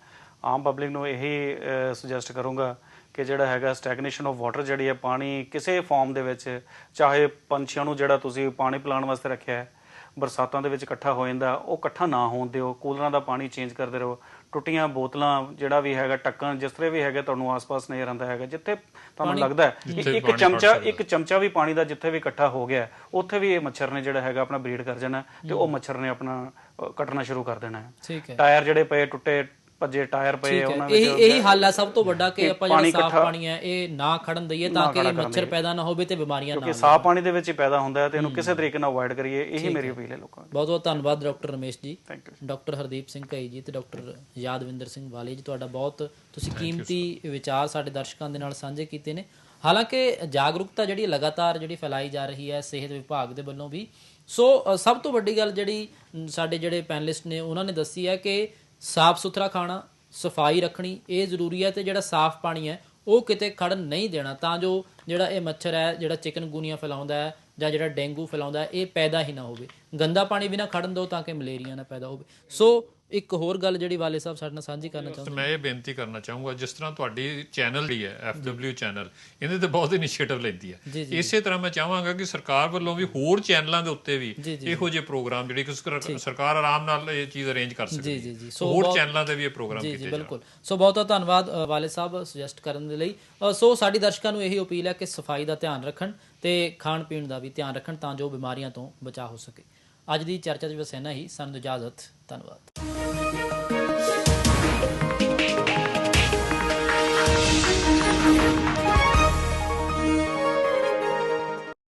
ਆਮ ਪਬਲਿਕ ਨੂੰ ਇਹੀ ਸੁਜੈਸਟ ਕਰੂੰਗਾ ਕਿ ਜਿਹੜਾ ਹੈਗਾ ਸਟੈਗਨੇਸ਼ਨ ਆਫ ਵਾਟਰ ਜਿਹੜੀ ਹੈ, ਪਾਣੀ ਕਿਸੇ ਫਾਰਮ ਦੇ ਵਿੱਚ, ਚਾਹੇ ਪੰਛੀਆਂ ਨੂੰ ਜਿਹੜਾ ਤੁਸੀਂ ਪਾਣੀ ਪਿਲਾਉਣ ਵਾਸਤੇ ਰੱਖਿਆ ਹੈ, ਬਰਸਾਤਾਂ ਦੇ ਵਿੱਚ ਇਕੱਠਾ ਹੋ ਜਾਂਦਾ, ਉਹ ਇਕੱਠਾ ਨਾ ਹੋਣ ਦਿਓ, ਕੂਲਰਾਂ ਦਾ ਪਾਣੀ ਚੇਂਜ ਕਰਦੇ ਰਹੋ। ਟੁੱਟੀਆਂ ਬੋਤਲਾਂ ਜਿਹੜਾ ਵੀ ਹੈਗਾ ਟੱਕਣ ਜਿਸ ਤਰ੍ਹਾਂ ਵੀ ਹੈਗਾ ਤੁਹਾਨੂੰ ਆਸ-ਪਾਸ ਨਜ਼ਰ ਆਉਂਦਾ ਹੈਗਾ ਜਿੱਥੇ ਤੁਹਾਨੂੰ ਲੱਗਦਾ ਹੈ ਕਿ ਇੱਕ ਚਮਚਾ ਇੱਕ ਚਮਚਾ ਵੀ ਪਾਣੀ ਦਾ ਜਿੱਥੇ ਵੀ ਇਕੱਠਾ ਹੋ ਗਿਆ ਉੱਥੇ ਵੀ ਇਹ ਮੱਛਰ ਨੇ ਜਿਹੜਾ ਹੈਗਾ ਆਪਣਾ ਬਰੀਡ ਕਰ ਜਾਣਾ ਤੇ ਉਹ ਮੱਛਰ ਨੇ ਆਪਣਾ ਕੱਟਣਾ ਸ਼ੁਰੂ ਕਰ ਦੇਣਾ ਹੈ। ਟਾਇਰ ਜਿਹੜੇ ਪਏ ਟੁੱਟੇ ਭੱਜੇ ਟਾਇਰ ਪਏ ਉਹਨਾਂ ਇਹੀ ਵਿੱਚ ਇਹੀ ਹੱਲ ਹੈ ਸਭ ਤੋਂ ਵੱਡਾ ਕਿ ਆਪਾਂ ਜਿਹੜਾ ਸਾਫ਼ ਪਾਣੀ ਹੈ ਇਹ ਨਾ ਖੜਨ ਦਈਏ ਤਾਂ ਕਿ ਮੱਛਰ ਪੈਦਾ ਨਾ ਹੋਵੇ ਤੇ ਬਿਮਾਰੀਆਂ ਨਾ ਕਿਉਂਕਿ ਸਾਫ਼ ਪਾਣੀ ਦੇ ਵਿੱਚ ਹੀ ਪੈਦਾ ਹੁੰਦਾ ਹੈ ਤੇ ਇਹਨੂੰ ਕਿਸੇ ਤਰੀਕੇ ਨਾਲ ਅਵੋਇਡ ਕਰੀਏ ਇਹੀ ਮੇਰੀ ਅਪੀਲ ਹੈ ਲੋਕਾਂ ਨੂੰ। ਬਹੁਤ ਬਹੁਤ ਧੰਨਵਾਦ doctor Ramesh ji thank you doctor Hardeep Singh Ghai ji ਤੇ ਡਾਕਟਰ ਯਾਦਵਿੰਦਰ ਸਿੰਘ ਵਾਲੇ ਜੀ ਤੁਹਾਡਾ ਬਹੁਤ ਤੁਸੀਂ ਕੀਮਤੀ ਵਿਚਾਰ ਸਾਡੇ ਦਰਸ਼ਕਾਂ ਦੇ ਨਾਲ ਸਾਂਝੇ ਕੀਤੇ ਨੇ। ਹਾਲਾਂਕਿ ਜਾਗਰੂਕਤਾ ਜਿਹੜੀ ਲਗਾਤਾਰ ਜਿਹੜੀ ਫੈਲਾਈ ਜਾ ਰਹੀ ਹੈ ਸਿਹਤ ਵਿਭਾਗ ਦੇ ਵੱਲੋਂ ਵੀ। ਸੋ ਸਭ ਤੋਂ ਵੱਡੀ ਗੱਲ ਜਿਹੜੀ ਸਾਡੇ ਜਿਹੜੇ ਪੈਨਲਿਸਟ ਨੇ ਉਹਨਾਂ ਨੇ ਦੱਸੀ ਹੈ ਕਿ ਸਾਫ਼ ਸੁਥਰਾ ਖਾਣਾ, ਸਫ਼ਾਈ ਰੱਖਣੀ, ਇਹ ਜ਼ਰੂਰੀ ਹੈ ਤੇ ਜਿਹੜਾ ਸਾਫ਼ ਪਾਣੀ ਹੈ, ਉਹ ਕਿਤੇ ਖੜਨ ਨਹੀਂ ਦੇਣਾ। ਤਾਂ ਜੋ ਜਿਹੜਾ ਇਹ ਮੱਛਰ ਹੈ, ਜਿਹੜਾ ਚਿਕਨ ਚਿਕਨਗੁਨੀਆ ਫੈਲਾਉਂਦਾ ਹੈ ਜਾਂ ਜਿਹੜਾ ਡੇਂਗੂ ਫੈਲਾਉਂਦਾ ਹੈ, ਇਹ ਪੈਦਾ ਹੀ ਨਾ ਹੋਵੇ। ਗੰਦਾ ਪਾਣੀ ਵੀ ਨਾ ਖੜਨ ਦਿਓ ਤਾਂ ਕਿ ਮਲੇਰੀਆ ਨਾ ਪੈਦਾ ਹੋਵੇ। ਸੋ ਇੱਕ ਹੋਰ ਗੱਲ ਜਿਹੜੀ ਵਾਲੇ ਸਾਹਿਬ ਸਾਡੇ ਨਾਲ ਸਾਂਝੀ ਕਰਨਾ ਚਾਹੁੰਦੇ ਮੈਂ ਇਹ ਬੇਨਤੀ ਕਰਨਾ ਚਾਹੂੰਗਾ ਜਿਸ ਤਰ੍ਹਾਂ ਤੁਹਾਡੀ ਚੈਨਲ ਦੀ ਹੈ FW ਚੈਨਲ ਇਹਦੇ ਤੇ ਬਹੁਤ ਇਨੀਸ਼ੀਏਟਿਵ ਲੈਂਦੀ ਹੈ। ਇਸੇ ਤਰ੍ਹਾਂ ਮੈਂ ਚਾਹਾਂਗਾ ਕਿ ਸਰਕਾਰ ਵੱਲੋਂ ਵੀ ਹੋਰ ਚੈਨਲਾਂ ਦੇ ਉੱਤੇ ਵੀ ਇਹੋ ਜਿਹੇ ਪ੍ਰੋਗਰਾਮ ਜਿਹੜੇ ਕਿ ਸਰਕਾਰ ਆਰਾਮ ਨਾਲ ਇਹ ਚੀਜ਼ ਅਰੇਂਜ ਕਰ ਸਕਦੀ ਜੀ, ਜੀ। ਹੈ ਸੋ ਹੋਰ ਚੈਨਲਾਂ ਤੇ ਵੀ ਇਹ ਪ੍ਰੋਗਰਾਮ ਕੀਤੇ ਜੀ ਜਾਣ। ਬਿਲਕੁਲ। ਸੋ ਬਹੁਤ ਬਹੁਤ ਧੰਨਵਾਦ ਵਾਲੇ ਸਾਹਿਬ ਸੁਜੈਸਟ ਕਰਨ ਦੇ ਲਈ। ਸੋ ਸਾਡੀ ਦਰਸ਼ਕਾਂ ਨੂੰ ਇਹੀ ਅਪੀਲ ਹੈ ਕਿ ਸਫ਼ਾਈ ਦਾ ਧਿਆਨ ਰੱਖਣ ਤੇ ਖਾਣ ਪੀਣ ਦਾ ਵੀ ਧਿਆਨ ਰੱਖਣ ਤਾਂ ਜੋ ਬਿਮਾਰੀਆਂ ਤੋਂ ਬਚਾਅ ਹੋ ਸਕੇ। ਅੱਜ ਦੀ ਚਰਚਾ ਦੇ ਵਿੱਚ ਇੰਨਾ ਹੀ। ਸਾਨੂੰ ਇਜਾਜ਼ਤ। ったのだ。